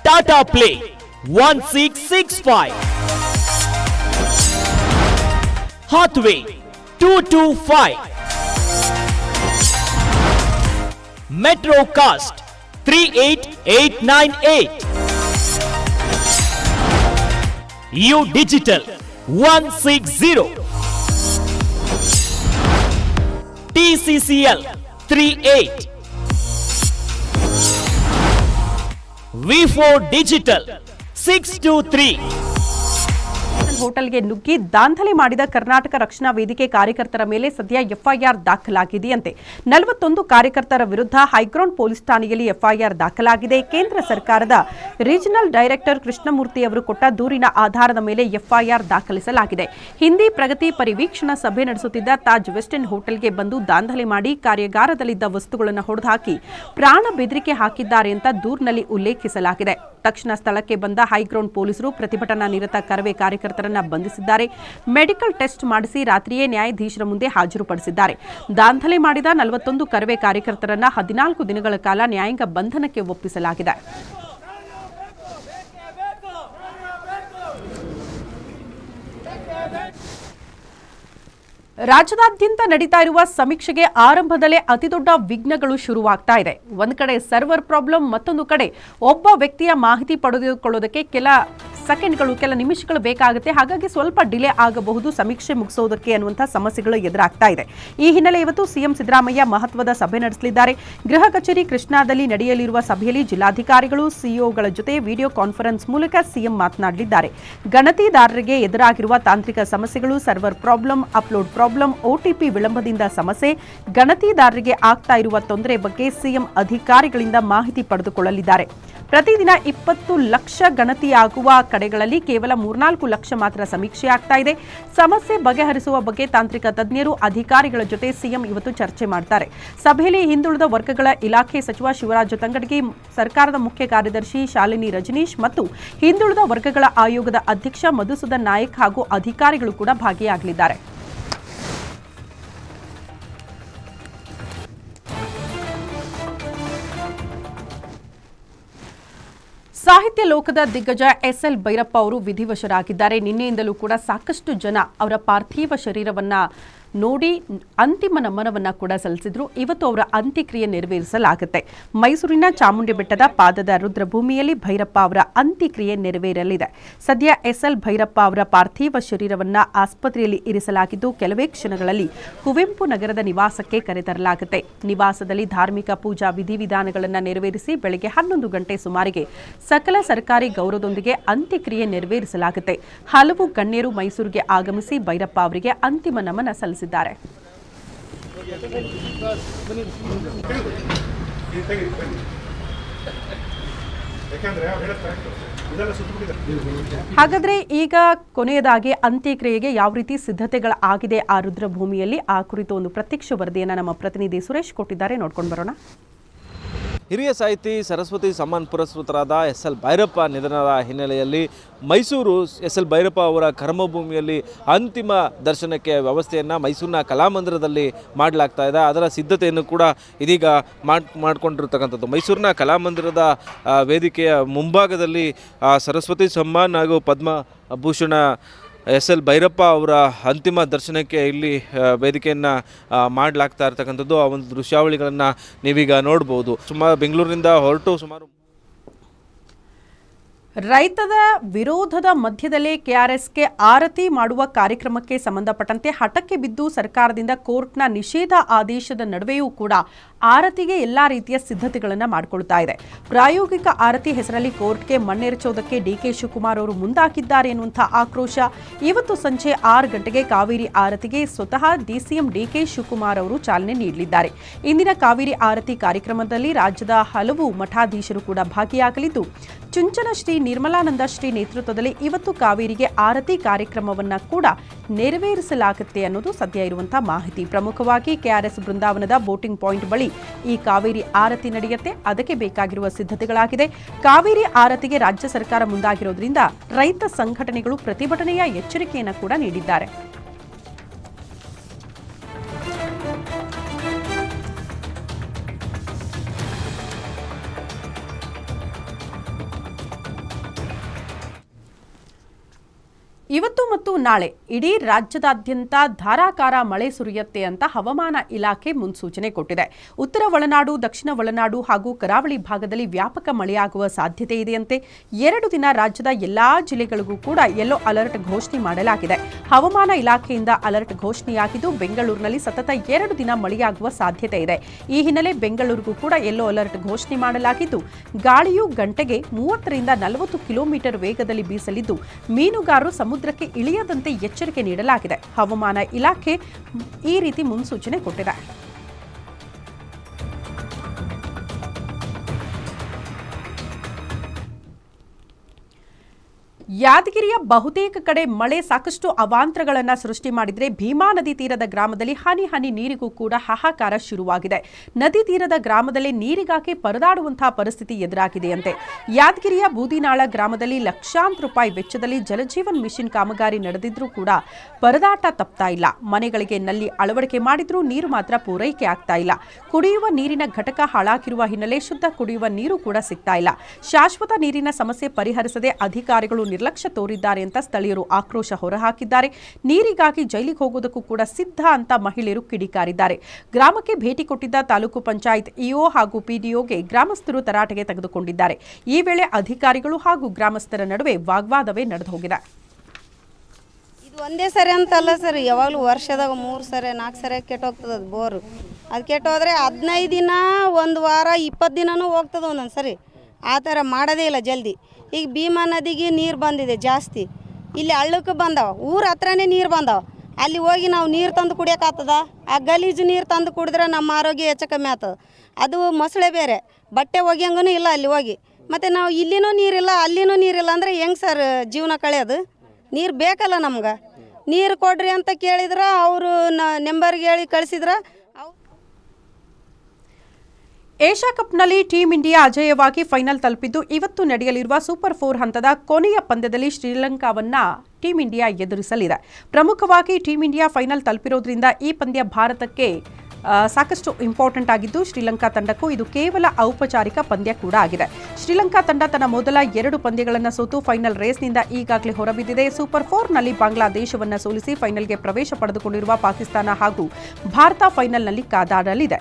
Speaker 5: Tata Play 1665. Hathway 225. Metrocast 38898. U Digital 160. TCCL 38. V4 Digital 623.
Speaker 1: ಹೋಟೆಲ್ಗೆ ನುಗ್ಗಿ ದಾಂಧಲೆ ಮಾಡಿದ ಕರ್ನಾಟಕ ರಕ್ಷಣಾ ವೇದಿಕೆ ಕಾರ್ಯಕರ್ತರ ಮೇಲೆ ಸದ್ಯ ಎಫ್ಐಆರ್ ದಾಖಲಾಗಿದೆಯಂತೆ. ನಲವತ್ತೊಂದು ಕಾರ್ಯಕರ್ತರ ವಿರುದ್ಧ ಹೈಗ್ರೌಂಡ್ ಪೊಲೀಸ್ ಠಾಣೆಯಲ್ಲಿ ಎಫ್ಐಆರ್ ದಾಖಲಾಗಿದೆ. ಕೇಂದ್ರ ಸರ್ಕಾರದ ರೀಜನಲ್ ಡೈರೆಕ್ಟರ್ ಕೃಷ್ಣಮೂರ್ತಿ ಅವರು ಕೊಟ್ಟ ದೂರಿನ ಆಧಾರದ ಮೇಲೆ ಎಫ್ಐಆರ್ ದಾಖಲಿಸಲಾಗಿದೆ. ಹಿಂದಿ ಪ್ರಗತಿ ಪರಿವೀಕ್ಷಣಾ ಸಭೆ ನಡೆಸುತ್ತಿದ್ದ ತಾಜ್ ವೆಸ್ಟರ್ನ್ ಹೋಟೆಲ್ಗೆ ಬಂದು ದಾಂಧಲೆ ಮಾಡಿ ಕಾರ್ಯಾಗಾರದಲ್ಲಿದ್ದ ವಸ್ತುಗಳನ್ನು ಹೊಡೆದುಹಾಕಿ ಪ್ರಾಣ ಬೆದರಿಕೆ ಹಾಕಿದ್ದಾರೆ ಅಂತ ದೂರಿನಲ್ಲಿ ಉಲ್ಲೇಖಿಸಲಾಗಿದೆ. ತಕ್ಷಣ ಸ್ಥಳಕ್ಕೆ ಬಂದ ಹೈಗ್ರೌಂಡ್ ಪೊಲೀಸರು ಪ್ರತಿಭಟನಾ ನಿರತ ಕರವೇ ಕಾರ್ಯಕರ್ತರನ್ನ ಬಂಧಿಸಿದ್ದಾರೆ. ಮೆಡಿಕಲ್ ಟೆಸ್ಟ್ ಮಾಡಿಸಿ ರಾತ್ರಿಯೇ ನ್ಯಾಯಾಧೀಶರ ಮುಂದೆ ಹಾಜರುಪಡಿಸಿದ್ದಾರೆ. ದಾಂಧಲೆ ಮಾಡಿದ ನಲವತ್ತೊಂದು ಕರವೇ ಕಾರ್ಯಕರ್ತರನ್ನ ಹದಿನಾಲ್ಕು ದಿನಗಳ ಕಾಲ ನ್ಯಾಯಾಂಗ ಬಂಧನಕ್ಕೆ ಒಪ್ಪಿಸಲಾಗಿದೆ. ರಾಜ್ಯದಾದ್ಯಂತ ನಡೀತಾ ಇರುವ ಸಮೀಕ್ಷೆಗೆ ಆರಂಭದಲ್ಲೇ ಅತಿದೊಡ್ಡ ವಿಘ್ನಗಳು ಶುರುವಾಗ್ತಾ ಇದೆ. ಒಂದು ಕಡೆ ಸರ್ವರ್ ಪ್ರಾಬ್ಲಮ್, ಮತ್ತೊಂದು ಕಡೆ ಒಬ್ಬ ವ್ಯಕ್ತಿಯ ಮಾಹಿತಿ ಪಡೆದುಕೊಳ್ಳೋದಕ್ಕೆ ಕೆಲ ಸೆಕೆಂಡ್ಗಳು, ಕೆಲ ನಿಮಿಷಗಳು ಬೇಕಾಗುತ್ತೆ. ಹಾಗಾಗಿ ಸ್ವಲ್ಪ ಡಿಲೇ ಆಗಬಹುದು ಸಮೀಕ್ಷೆ ಮುಗಿಸೋದಕ್ಕೆ ಅನ್ನುವಂಥ ಸಮಸ್ಯೆಗಳು ಎದುರಾಗ್ತಾ ಇದೆ. ಈ ಹಿನ್ನೆಲೆ ಇವತ್ತು ಸಿಎಂ ಸಿದ್ದರಾಮಯ್ಯ ಮಹತ್ವದ ಸಭೆ ನಡೆಸಲಿದ್ದಾರೆ. ಗೃಹ ಕಚೇರಿ ಕೃಷ್ಣಾದಲ್ಲಿ ನಡೆಯಲಿರುವ ಸಭೆಯಲ್ಲಿ ಜಿಲ್ಲಾಧಿಕಾರಿಗಳು, ಸಿಇಒಗಳ ಜೊತೆ ವಿಡಿಯೋ ಕಾನ್ಫರೆನ್ಸ್ ಮೂಲಕ ಸಿಎಂ ಮಾತನಾಡಲಿದ್ದಾರೆ. ಗಣತಿದಾರರಿಗೆ ಎದುರಾಗಿರುವ ತಾಂತ್ರಿಕ ಸಮಸ್ಯೆಗಳು, ಸರ್ವರ್ ಪ್ರಾಬ್ಲಮ್, ಅಪ್ಲೋಡ್ ಒಟಿಪಿ ವಿಳಂಬದಿಂದ ಸಮಸ್ಯೆ, ಗಣತಿದಾರರಿಗೆ ಆಗ್ತಾ ಇರುವ ತೊಂದರೆ ಬಗ್ಗೆ ಸಿಎಂ ಅಧಿಕಾರಿಗಳಿಂದ ಮಾಹಿತಿ ಪಡೆದುಕೊಳ್ಳಲಿದ್ದಾರೆ. ಪ್ರತಿದಿನ ಇಪ್ಪತ್ತು ಲಕ್ಷ ಗಣತಿಯಾಗುವ ಕಡೆಗಳಲ್ಲಿ ಕೇವಲ ಮೂರ್ನಾಲ್ಕು ಲಕ್ಷ ಮಾತ್ರ ಸಮೀಕ್ಷೆ ಆಗ್ತಾ ಇದೆ. ಸಮಸ್ಯೆ ಬಗೆಹರಿಸುವ ಬಗ್ಗೆ ತಾಂತ್ರಿಕ ತಜ್ಞರು, ಅಧಿಕಾರಿಗಳ ಜೊತೆ ಸಿಎಂ ಇವತ್ತು ಚರ್ಚೆ ಮಾಡ್ತಾರೆ. ಸಭೆಯಲ್ಲಿ ಹಿಂದುಳಿದ ವರ್ಗಗಳ ಇಲಾಖೆ ಸಚಿವ ಶಿವರಾಜ ತಂಗಡಗಿ ಸರ್ಕಾರದ ಮುಖ್ಯ ಕಾರ್ಯದರ್ಶಿ ಶಾಲಿನಿ ರಜನೀಶ್ ಮತ್ತು ಹಿಂದುಳಿದ ವರ್ಗಗಳ ಆಯೋಗದ ಅಧ್ಯಕ್ಷ ಮಧುಸೂದನ್ ನಾಯಕ್ ಹಾಗೂ ಅಧಿಕಾರಿಗಳು ಕೂಡ ಭಾಗಿಯಾಗಲಿದ್ದಾರೆ. ಸಾಹಿತ್ಯ ಲೋಕದ ದಿಗ್ಗಜ ಎಸ್ ಎಲ್ ಭೈರಪ್ಪ ಅವರು ವಿಧಿವಶರಾಗಿದ್ದಾರೆ. ನಿನ್ನೆಯಿಂದಲೂ ಕೂಡ ಸಾಕಷ್ಟು ಜನ ಅವರ ಪಾರ್ಥಿವ ಶರೀರವನ್ನ ನೋಡಿ ಅಂತಿಮ ನಮನವನ್ನ ಕೂಡ ಸಲ್ಲಿಸಿದ್ರು. ಇವತ್ತು ಅವರ ಅಂತ್ಯಕ್ರಿಯೆ ನೆರವೇರಿಸಲಾಗುತ್ತೆ. ಮೈಸೂರಿನ ಚಾಮುಂಡಿ ಬೆಟ್ಟದ ಪಾದದ ರುದ್ರಭೂಮಿಯಲ್ಲಿ ಭೈರಪ್ಪ ಅವರ ಅಂತ್ಯಕ್ರಿಯೆ ನೆರವೇರಲಿದೆ. ಸದ್ಯ ಎಸ್ ಎಲ್ ಭೈರಪ್ಪ ಅವರ ಪಾರ್ಥಿವ ಶರೀರವನ್ನ ಆಸ್ಪತ್ರೆಯಲ್ಲಿ ಇರಿಸಲಾಗಿದ್ದು, ಕೆಲವೇ ಕ್ಷಣಗಳಲ್ಲಿ ಕುವೆಂಪು ನಗರದ ನಿವಾಸಕ್ಕೆ ಕರೆತರಲಾಗುತ್ತೆ. ನಿವಾಸದಲ್ಲಿ ಧಾರ್ಮಿಕ ಪೂಜಾ ವಿಧಿವಿಧಾನಗಳನ್ನು ನೆರವೇರಿಸಿ ಬೆಳಗ್ಗೆ ಹನ್ನೊಂದು ಗಂಟೆ ಸುಮಾರಿಗೆ ಸಕಲ ಸರ್ಕಾರಿ ಗೌರವದೊಂದಿಗೆ ಅಂತ್ಯಕ್ರಿಯೆ ನೆರವೇರಿಸಲಾಗುತ್ತೆ. ಹಲವು ಗಣ್ಯರು ಮೈಸೂರಿಗೆ ಆಗಮಿಸಿ ಭೈರಪ್ಪ ಅವರಿಗೆ ಅಂತಿಮ ನಮನ ಸಲ್ಲಿಸಿದ್ದಾರೆ ಹಾಗಾದ್ರೆ ಈಗ ಕೊನೆಯದಾಗಿ ಅಂತ್ಯಕ್ರಿಯೆಗೆ ಯಾವ ರೀತಿ ಸಿದ್ಧತೆಗಳು ಆಗಿದೆ ಆ ರುದ್ರಭೂಮಿಯಲ್ಲಿ ಆ ಕುರಿತು ಒಂದು ಪ್ರತ್ಯಕ್ಷ ವರದಿಯನ್ನು ನಮ್ಮ ಪ್ರತಿನಿಧಿ ಸುರೇಶ್ ಕೊಟ್ಟಿದ್ದಾರೆ. ನೋಡ್ಕೊಂಡು ಬರೋಣ.
Speaker 6: ಹಿರಿಯ ಸಾಹಿತಿ ಸರಸ್ವತಿ ಸಮ್ಮಾನ್ ಪುರಸ್ಕೃತರಾದ ಎಸ್ ಎಲ್ ಭೈರಪ್ಪ ನಿಧನದ ಹಿನ್ನೆಲೆಯಲ್ಲಿ ಮೈಸೂರು ಎಸ್ ಎಲ್ ಭೈರಪ್ಪ ಅವರ ಕರ್ಮಭೂಮಿಯಲ್ಲಿ ಅಂತಿಮ ದರ್ಶನಕ್ಕೆ ವ್ಯವಸ್ಥೆಯನ್ನು ಮೈಸೂರಿನ ಕಲಾಮಂದಿರದಲ್ಲಿ ಮಾಡಲಾಗ್ತಾ ಇದೆ. ಅದರ ಸಿದ್ಧತೆಯನ್ನು ಕೂಡ ಇದೀಗ ಮಾಡ್, ಮಾಡಿಕೊಂಡಿರ್ತಕ್ಕಂಥದ್ದು. ಮೈಸೂರಿನ ಕಲಾಮಂದಿರದ ವೇದಿಕೆಯ ಮುಂಭಾಗದಲ್ಲಿ ಸರಸ್ವತಿ ಸಮ್ಮಾನ್ ಹಾಗೂ ಪದ್ಮ ಭೂಷಣ ಎಸ್ ಎಲ್ ಭೈರಪ್ಪ ಅವರ ಅಂತಿಮ ದರ್ಶನಕ್ಕೆ ಇಲ್ಲಿ ವೇದಿಕೆಯನ್ನು ಮಾಡಲಾಗ್ತಾ ಇರ್ತಕ್ಕಂಥದ್ದು ಆ ಒಂದು ದೃಶ್ಯಾವಳಿಗಳನ್ನು ನೀವೀಗ ನೋಡ್ಬೋದು. ಸುಮಾರು ಬೆಂಗಳೂರಿನಿಂದ ಹೊರಟು ಸುಮಾರು
Speaker 1: ರೈತದ ವಿರೋಧದ ಮಧ್ಯದಲ್ಲೇ ಕೆಆರ್ಎಸ್ಗೆ ಆರತಿ ಮಾಡುವ ಕಾರ್ಯಕ್ರಮಕ್ಕೆ ಸಂಬಂಧಪಟ್ಟಂತೆ ಹಠಕ್ಕೆ ಬಿದ್ದು ಸರ್ಕಾರದಿಂದ ಕೋರ್ಟ್ನ ನಿಷೇಧ ಆದೇಶದ ನಡುವೆಯೂ ಕೂಡ ಆರತಿಗೆ ಎಲ್ಲಾ ರೀತಿಯ ಸಿದ್ಧತೆಗಳನ್ನು ಮಾಡಿಕೊಳ್ತಾ ಇದೆ. ಪ್ರಾಯೋಗಿಕ ಆರತಿ ಹೆಸರಲ್ಲಿ ಕೋರ್ಟ್ಗೆ ಮಣ್ಣೆರಚೋದಕ್ಕೆ ಡಿಕೆ ಶಿವಕುಮಾರ್ ಅವರು ಮುಂದಾಕಿದ್ದಾರೆ ಎನ್ನುವಂತಹ ಆಕ್ರೋಶ ಇವತ್ತು ಸಂಜೆ ಆರು ಗಂಟೆಗೆ ಕಾವೇರಿ ಆರತಿಗೆ ಸ್ವತಃ ಡಿಸಿಎಂ ಡಿಕೆ ಶಿವಕುಮಾರ್ ಅವರು ಚಾಲನೆ ನೀಡಲಿದ್ದಾರೆ. ಇಂದಿನ ಕಾವೇರಿ ಆರತಿ ಕಾರ್ಯಕ್ರಮದಲ್ಲಿ ರಾಜ್ಯದ ಹಲವು ಮಠಾಧೀಶರು ಕೂಡ ಭಾಗಿಯಾಗಲಿದ್ದು, ಚುಂಚನ ಶ್ರೀ ನಿರ್ಮಲಾನಂದ ಶ್ರೀ ನೇತೃತ್ವದಲ್ಲಿ ಇವತ್ತು ಕಾವೇರಿಗೆ ಆರತಿ ಕಾರ್ಯಕ್ರಮವನ್ನು ಕೂಡ ನೆರವೇರಿಸಲಾಗುತ್ತೆ ಅನ್ನೋದು ಸದ್ಯ ಇರುವಂತಹ ಮಾಹಿತಿ. ಪ್ರಮುಖವಾಗಿ ಕೆಆರ್ಎಸ್ ಬೃಂದಾವನದ ಬೋಟಿಂಗ್ ಪಾಯಿಂಟ್ ಬಳಿ ಈ ಕಾವೇರಿ ಆರತಿ ನಡೆಯುತ್ತೆ. ಅದಕ್ಕೆ ಬೇಕಾಗಿರುವ ಸಿದ್ಧತೆಗಳಾಗಿದೆ. ಕಾವೇರಿ ಆರತಿಗೆ ರಾಜ್ಯ ಸರ್ಕಾರ ಮುಂದಾಗಿರೋದ್ರಿಂದ ರೈತ ಸಂಘಟನೆಗಳು ಪ್ರತಿಭಟನೆಯ ಎಚ್ಚರಿಕೆಯನ್ನು ಕೂಡ ನೀಡಿದ್ದಾರೆ. ನಾಳೆ ಇಡೀ ರಾಜ್ಯದಾದ್ಯಂತ ಧಾರಾಕಾರ ಮಳೆ ಸುರಿಯುತ್ತೆ ಅಂತ ಹವಾಮಾನ ಇಲಾಖೆ ಮುನ್ಸೂಚನೆ ಕೊಟ್ಟಿದೆ. ಉತ್ತರ ಒಳನಾಡು, ದಕ್ಷಿಣ ಒಳನಾಡು ಹಾಗೂ ಕರಾವಳಿ ಭಾಗದಲ್ಲಿ ವ್ಯಾಪಕ ಮಳೆಯಾಗುವ ಸಾಧ್ಯತೆ ಇದೆಯಂತೆ ಎರಡು ದಿನ ರಾಜ್ಯದ ಎಲ್ಲಾ ಜಿಲ್ಲೆಗಳಿಗೂ ಕೂಡ ಯೆಲ್ಲೋ ಅಲರ್ಟ್ ಘೋಷಣೆ ಮಾಡಲಾಗಿದೆ. ಹವಾಮಾನ ಇಲಾಖೆಯಿಂದ ಅಲರ್ಟ್ ಘೋಷಣೆಯಾಗಿದ್ದು ಬೆಂಗಳೂರಿನಲ್ಲಿ ಸತತ ಎರಡು ದಿನ ಮಳೆಯಾಗುವ ಸಾಧ್ಯತೆ ಇದೆ. ಈ ಹಿನ್ನೆಲೆ ಬೆಂಗಳೂರಿಗೂ ಕೂಡ ಯೆಲ್ಲೋ ಅಲರ್ಟ್ ಘೋಷಣೆ ಮಾಡಲಾಗಿದ್ದು, ಗಾಳಿಯು ಗಂಟೆಗೆ ಮೂವತ್ತರಿಂದ ನಲವತ್ತು ಕಿಲೋಮೀಟರ್ ವೇಗದಲ್ಲಿ ಬೀಸಲಿದ್ದು, ಮೀನುಗಾರರು ಸಮುದ್ರಕ್ಕೆ ಇಳಿಯದಂತೆ ಎಚ್ಚರಿಕೆ ನೀಡಲಾಗಿದೆ. ಹವಾಮಾನ ಇಲಾಖೆ ಈ ರೀತಿ ಮುನ್ಸೂಚನೆ ಕೊಟ್ಟಿದೆ. ಯಾದಗಿರಿಯ ಬಹುತೇಕ ಕಡೆ ಮಳೆ ಸಾಕಷ್ಟು ಅವಾಂತರಗಳನ್ನು ಸೃಷ್ಟಿ ಮಾಡಿದರೆ ಭೀಮಾ ನದಿ ತೀರದ ಗ್ರಾಮದಲ್ಲಿ ಹನಿ ಹನಿ ನೀರಿಗೂ ಕೂಡ ಹಾಹಾಕಾರ ಶುರುವಾಗಿದೆ. ನದಿ ತೀರದ ಗ್ರಾಮದಲ್ಲಿ ನೀರಿಗಾಗಿ ಪರದಾಡುವಂತಹ ಪರಿಸ್ಥಿತಿ ಎದುರಾಗಿದೆಯಂತೆ. ಯಾದಗಿರಿಯ ಬೂದಿನಾಳ ಗ್ರಾಮದಲ್ಲಿ ಲಕ್ಷಾಂತರ ರೂಪಾಯಿ ವೆಚ್ಚದಲ್ಲಿ ಜಲಜೀವನ್ ಮಿಷನ್ ಕಾಮಗಾರಿ ನಡೆದಿದ್ರೂ ಕೂಡ ಪರದಾಟ ತಪ್ತಾ ಇಲ್ಲ. ಮನೆಗಳಿಗೆ ನಲ್ಲಿ ಅಳವಡಿಕೆ ಮಾಡಿದ್ರೂ ನೀರು ಮಾತ್ರ ಪೂರೈಕೆ ಆಗ್ತಾ ಇಲ್ಲ. ಕುಡಿಯುವ ನೀರಿನ ಘಟಕ ಹಾಳಾಗಿರುವ ಹಿನ್ನೆಲೆ ಶುದ್ಧ ಕುಡಿಯುವ ನೀರು ಕೂಡ ಸಿಗ್ತಾ ಇಲ್ಲ. ಶಾಶ್ವತ ನೀರಿನ ಸಮಸ್ಯೆ ಪರಿಹರಿಸದೆ ಅಧಿಕಾರಿಗಳು ನಿರ್ಲಕ್ಷ್ಯ ತೋರಿದ್ದಾರೆ ಅಂತ ಸ್ಥಳೀಯರು ಆಕ್ರೋಶ ಹೊರಹಾಕಿದ್ದಾರೆ. ನೀರಿಗಾಗಿ ಜೈಲಿಗೆ ಹೋಗೋದಕ್ಕೂ ಕೂಡ ಸಿದ್ಧ ಅಂತ ಮಹಿಳೆಯರು ಕಿಡಿಕಾರಿದ್ದಾರೆ. ಗ್ರಾಮಕ್ಕೆ ಭೇಟಿ ಕೊಟ್ಟಿದ್ದ ತಾಲೂಕು ಪಂಚಾಯತ್ ಇಒ ಹಾಗೂ ಪಿಡಿಒಗೆ ಗ್ರಾಮಸ್ಥರು ತರಾಟೆಗೆ ತೆಗೆದುಕೊಂಡಿದ್ದಾರೆ. ಈ ವೇಳೆ ಅಧಿಕಾರಿಗಳು ಹಾಗೂ ಗ್ರಾಮಸ್ಥರ ನಡುವೆ ವಾಗ್ವಾದವೇ ನಡೆದು ಹೋಗಿದೆ.
Speaker 3: ಇದು ಒಂದೇ ಸರಿ ಅಂತಲ್ಲ ಸರ್, ಯಾವಾಗಲೂ ವರ್ಷದಾಗ ಮೂರು ಸರಿ, ನಾಲ್ಕು ಸರಿ ಕೆಟ್ಟೋಗ್ತದೆ ಅದು ಬೋರು. ಅದು ಕೆಟ್ಟೋದ್ರೆ ಹದಿನೈದು ದಿನ, ಒಂದು ವಾರ, ಇಪ್ಪತ್ತು ದಿನನೂ ಹೋಗ್ತದೆ ಒಂದೊಂದು ಸರಿ ಆ ಥರ ಮಾಡೋದೇ ಇಲ್ಲ ಜಲ್ದಿ. ಈಗ ಭೀಮಾ ನದಿಗೆ ನೀರು ಬಂದಿದೆ ಜಾಸ್ತಿ. ಇಲ್ಲಿ ಹಳ್ಳಕ್ಕೆ ಬಂದವ, ಊರ ಹತ್ರನೇ ನೀರು ಬಂದವ. ಅಲ್ಲಿ ಹೋಗಿ ನಾವು ನೀರು ತಂದು ಕುಡಿಯೋಕ್ಕಾಗ್ತದ ಆ ಗಲೀಜು ನೀರು ತಂದು ಕುಡಿದ್ರೆ ನಮ್ಮ ಆರೋಗ್ಯ ಹೆಚ್ಚು ಕಮ್ಮಿ ಆಗ್ತದೆ. ಅದು ಮೊಸಳೆ ಬೇರೆ, ಬಟ್ಟೆ ಒಗೆಯಂಗೂ ಇಲ್ಲ ಅಲ್ಲಿ ಹೋಗಿ. ಮತ್ತು ನಾವು ಇಲ್ಲಿನೂ ನೀರಿಲ್ಲ, ಅಲ್ಲಿನೂ ನೀರಿಲ್ಲ ಅಂದರೆ ಹೆಂಗೆ ಸರ್ ಜೀವನ ಕಳೆಯೋದು ನೀರು ಬೇಕಲ್ಲ ನಮ್ಗೆ. ನೀರು ಕೊಡ್ರಿ ಅಂತ ಕೇಳಿದ್ರೆ, ಅವರು ನ ನೆಂಬರ್ಗೆ ಹೇಳಿ ಕಳಿಸಿದ್ರೆ
Speaker 1: ಏಷ್ಯಾ ಕಪ್ನಲ್ಲಿ ಟೀಂ ಇಂಡಿಯಾ ಅಜೇಯವಾಗಿ ಫೈನಲ್ ತಲುಪಿದ್ದು, ಇವತ್ತು ನಡೆಯಲಿರುವ ಸೂಪರ್ ಫೋರ್ ಹಂತದ ಕೊನೆಯ ಪಂದ್ಯದಲ್ಲಿ ಶ್ರೀಲಂಕಾವನ್ನ ಟೀಂ ಇಂಡಿಯಾ ಎದುರಿಸಲಿದೆ. ಪ್ರಮುಖವಾಗಿ ಟೀಂ ಇಂಡಿಯಾ ಫೈನಲ್ ತಲುಪಿರೋದ್ರಿಂದ ಈ ಪಂದ್ಯ ಭಾರತಕ್ಕೆ ಸಾಕಷ್ಟು ಇಂಪಾರ್ಟೆಂಟ್ ಆಗಿದ್ದು ಶ್ರೀಲಂಕಾ ತಂಡಕ್ಕೂ ಇದು ಕೇವಲ ಔಪಚಾರಿಕ ಪಂದ್ಯ ಕೂಡ ಆಗಿದೆ. ಶ್ರೀಲಂಕಾ ತಂಡ ತನ್ನ ಮೊದಲ ಎರಡು ಪಂದ್ಯಗಳನ್ನು ಸೋತು ಫೈನಲ್ ರೇಸ್ನಿಂದ ಈಗಾಗಲೇ ಹೊರಬಿದ್ದಿದೆ. ಸೂಪರ್ ಫೋರ್ನಲ್ಲಿ ಬಾಂಗ್ಲಾದೇಶವನ್ನು ಸೋಲಿಸಿ ಫೈನಲ್ಗೆ ಪ್ರವೇಶ ಪಡೆದುಕೊಂಡಿರುವ ಪಾಕಿಸ್ತಾನ ಹಾಗೂ ಭಾರತ ಫೈನಲ್ನಲ್ಲಿ ಕಾದಾಡಲಿದೆ.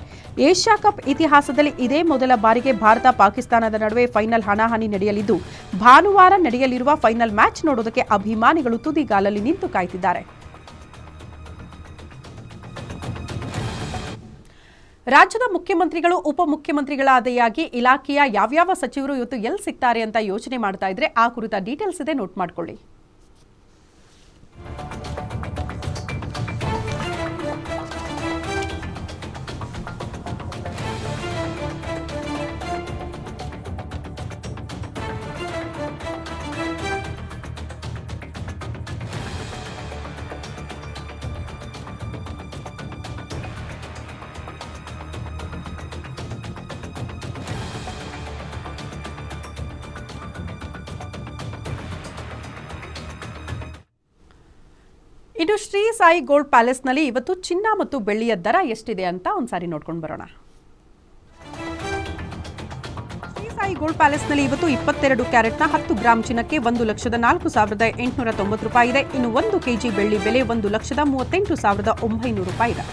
Speaker 1: ಏಷ್ಯಾ ಕಪ್ ಇತಿಹಾಸದಲ್ಲಿ ಇದೇ ಮೊದಲ ಬಾರಿಗೆ ಭಾರತ ಪಾಕಿಸ್ತಾನದ ನಡುವೆ ಫೈನಲ್ ಹಣಾಹಣಿ ನಡೆಯಲಿದ್ದು, ಭಾನುವಾರ ನಡೆಯಲಿರುವ ಫೈನಲ್ ಮ್ಯಾಚ್ ನೋಡೋದಕ್ಕೆ ಅಭಿಮಾನಿಗಳು ತುದಿಗಾಲಲ್ಲಿ ನಿಂತು ಕಾಯ್ತಿದ್ದಾರೆ. ರಾಜ್ಯದ ಮುಖ್ಯಮಂತ್ರಿಗಳು, ಉಪಮುಖ್ಯಮಂತ್ರಿಗಳಾದೆಯಾಗಿ ಇಲಾಖೆಯ ಯಾವ್ಯಾವ ಸಚಿವರು ಇವತ್ತು ಎಲ್ಲಿ ಸಿಗ್ತಾರೆ ಅಂತ ಯೋಚನೆ ಮಾಡ್ತಾ ಇದ್ರೆ ಆ ಕುರಿತ ಡೀಟೇಲ್ಸ್ ಇದೆ ನೋಟ್ ಮಾಡ್ಕೊಳ್ಳಿ. ಇನ್ನು ಶ್ರೀ ಸಾಯಿ ಗೋಲ್ಡ್ ಪ್ಯಾಲೇಸ್ನಲ್ಲಿ ಇವತ್ತು ಚಿನ್ನ ಮತ್ತು ಬೆಳ್ಳಿಯ ದರ ಎಷ್ಟಿದೆ ಅಂತ ಒಂದ್ಸಾರಿ ನೋಡ್ಕೊಂಡು ಬರೋಣ. ಶ್ರೀ ಸಾಯಿ ಗೋಲ್ಡ್ ಪ್ಯಾಲೇಸ್ನಲ್ಲಿ ಇವತ್ತು ಇಪ್ಪತ್ತೆರಡು ಕ್ಯಾರೆಟ್ನ ಹತ್ತು ಗ್ರಾಮ್ ಚಿನ್ನಕ್ಕೆ ಒಂದು ಲಕ್ಷದ ನಾಲ್ಕು ಸಾವಿರದ ಎಂಟುನೂರ ತೊಂಬತ್ತು ರೂಪಾಯಿ ಇದೆ. ಇನ್ನು ಒಂದು ಕೆಜಿ ಬೆಳ್ಳಿ ಬೆಲೆ ಒಂದು ಲಕ್ಷದ ಮೂವತ್ತೆಂಟು ಸಾವಿರದ ಒಂಬೈನೂರು ರೂಪಾಯಿ ಇದೆ.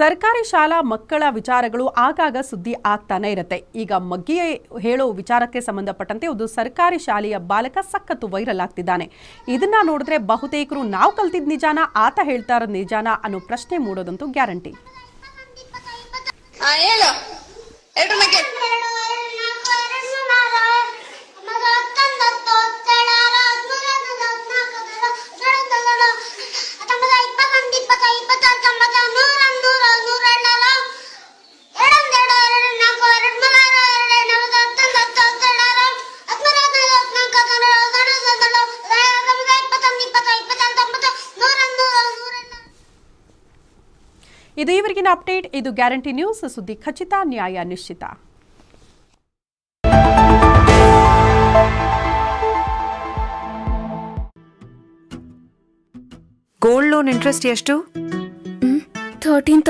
Speaker 3: ಸರ್ಕಾರಿ ಶಾಲಾ ಮಕ್ಕಳ ವಿಚಾರಗಳು ಆಗಾಗ ಸುದ್ದಿ ಆಗ್ತಾನೆ ಇರುತ್ತೆ. ಈಗ ಮಗ್ಗಿ ಹೇಳೋ ವಿಚಾರಕ್ಕೆ ಸಂಬಂಧಪಟ್ಟಂತೆ ಒಂದು ಸರ್ಕಾರಿ ಶಾಲೆಯ ಬಾಲಕ ಸಖತ್ತು ವೈರಲ್ ಆಗ್ತಿದ್ದಾನೆ. ಇದನ್ನ ನೋಡಿದ್ರೆ ಬಹುತೇಕರು ನಾವು ಕಲ್ತಿದ್ ನಿಜಾನ, ಆತ ಹೇಳ್ತಾ ಇರೋದು ನಿಜಾನ ಅನ್ನೋ ಪ್ರಶ್ನೆ ಮೂಡೋದಂತೂ ಗ್ಯಾರಂಟಿ.
Speaker 1: ಹಾ ಹೇಳು ಎಲ್ರ ಬಗ್ಗೆ
Speaker 3: ಇದು ಇವರಿಗಿನ ಅಪ್ಡೇಟ್ ಇದು ಗ್ಯಾರಂಟಿ ನ್ಯೂಸ್ ಸುದ್ದಿ ಖಚಿತ ನ್ಯಾಯ ನಿಶ್ಚಿತ
Speaker 4: ಗೋಲ್ಡ್ ಲೋನ್ ಇಂಟ್ರೆಸ್ಟ್ ಎಷ್ಟು
Speaker 7: ಥರ್ಟೀನ್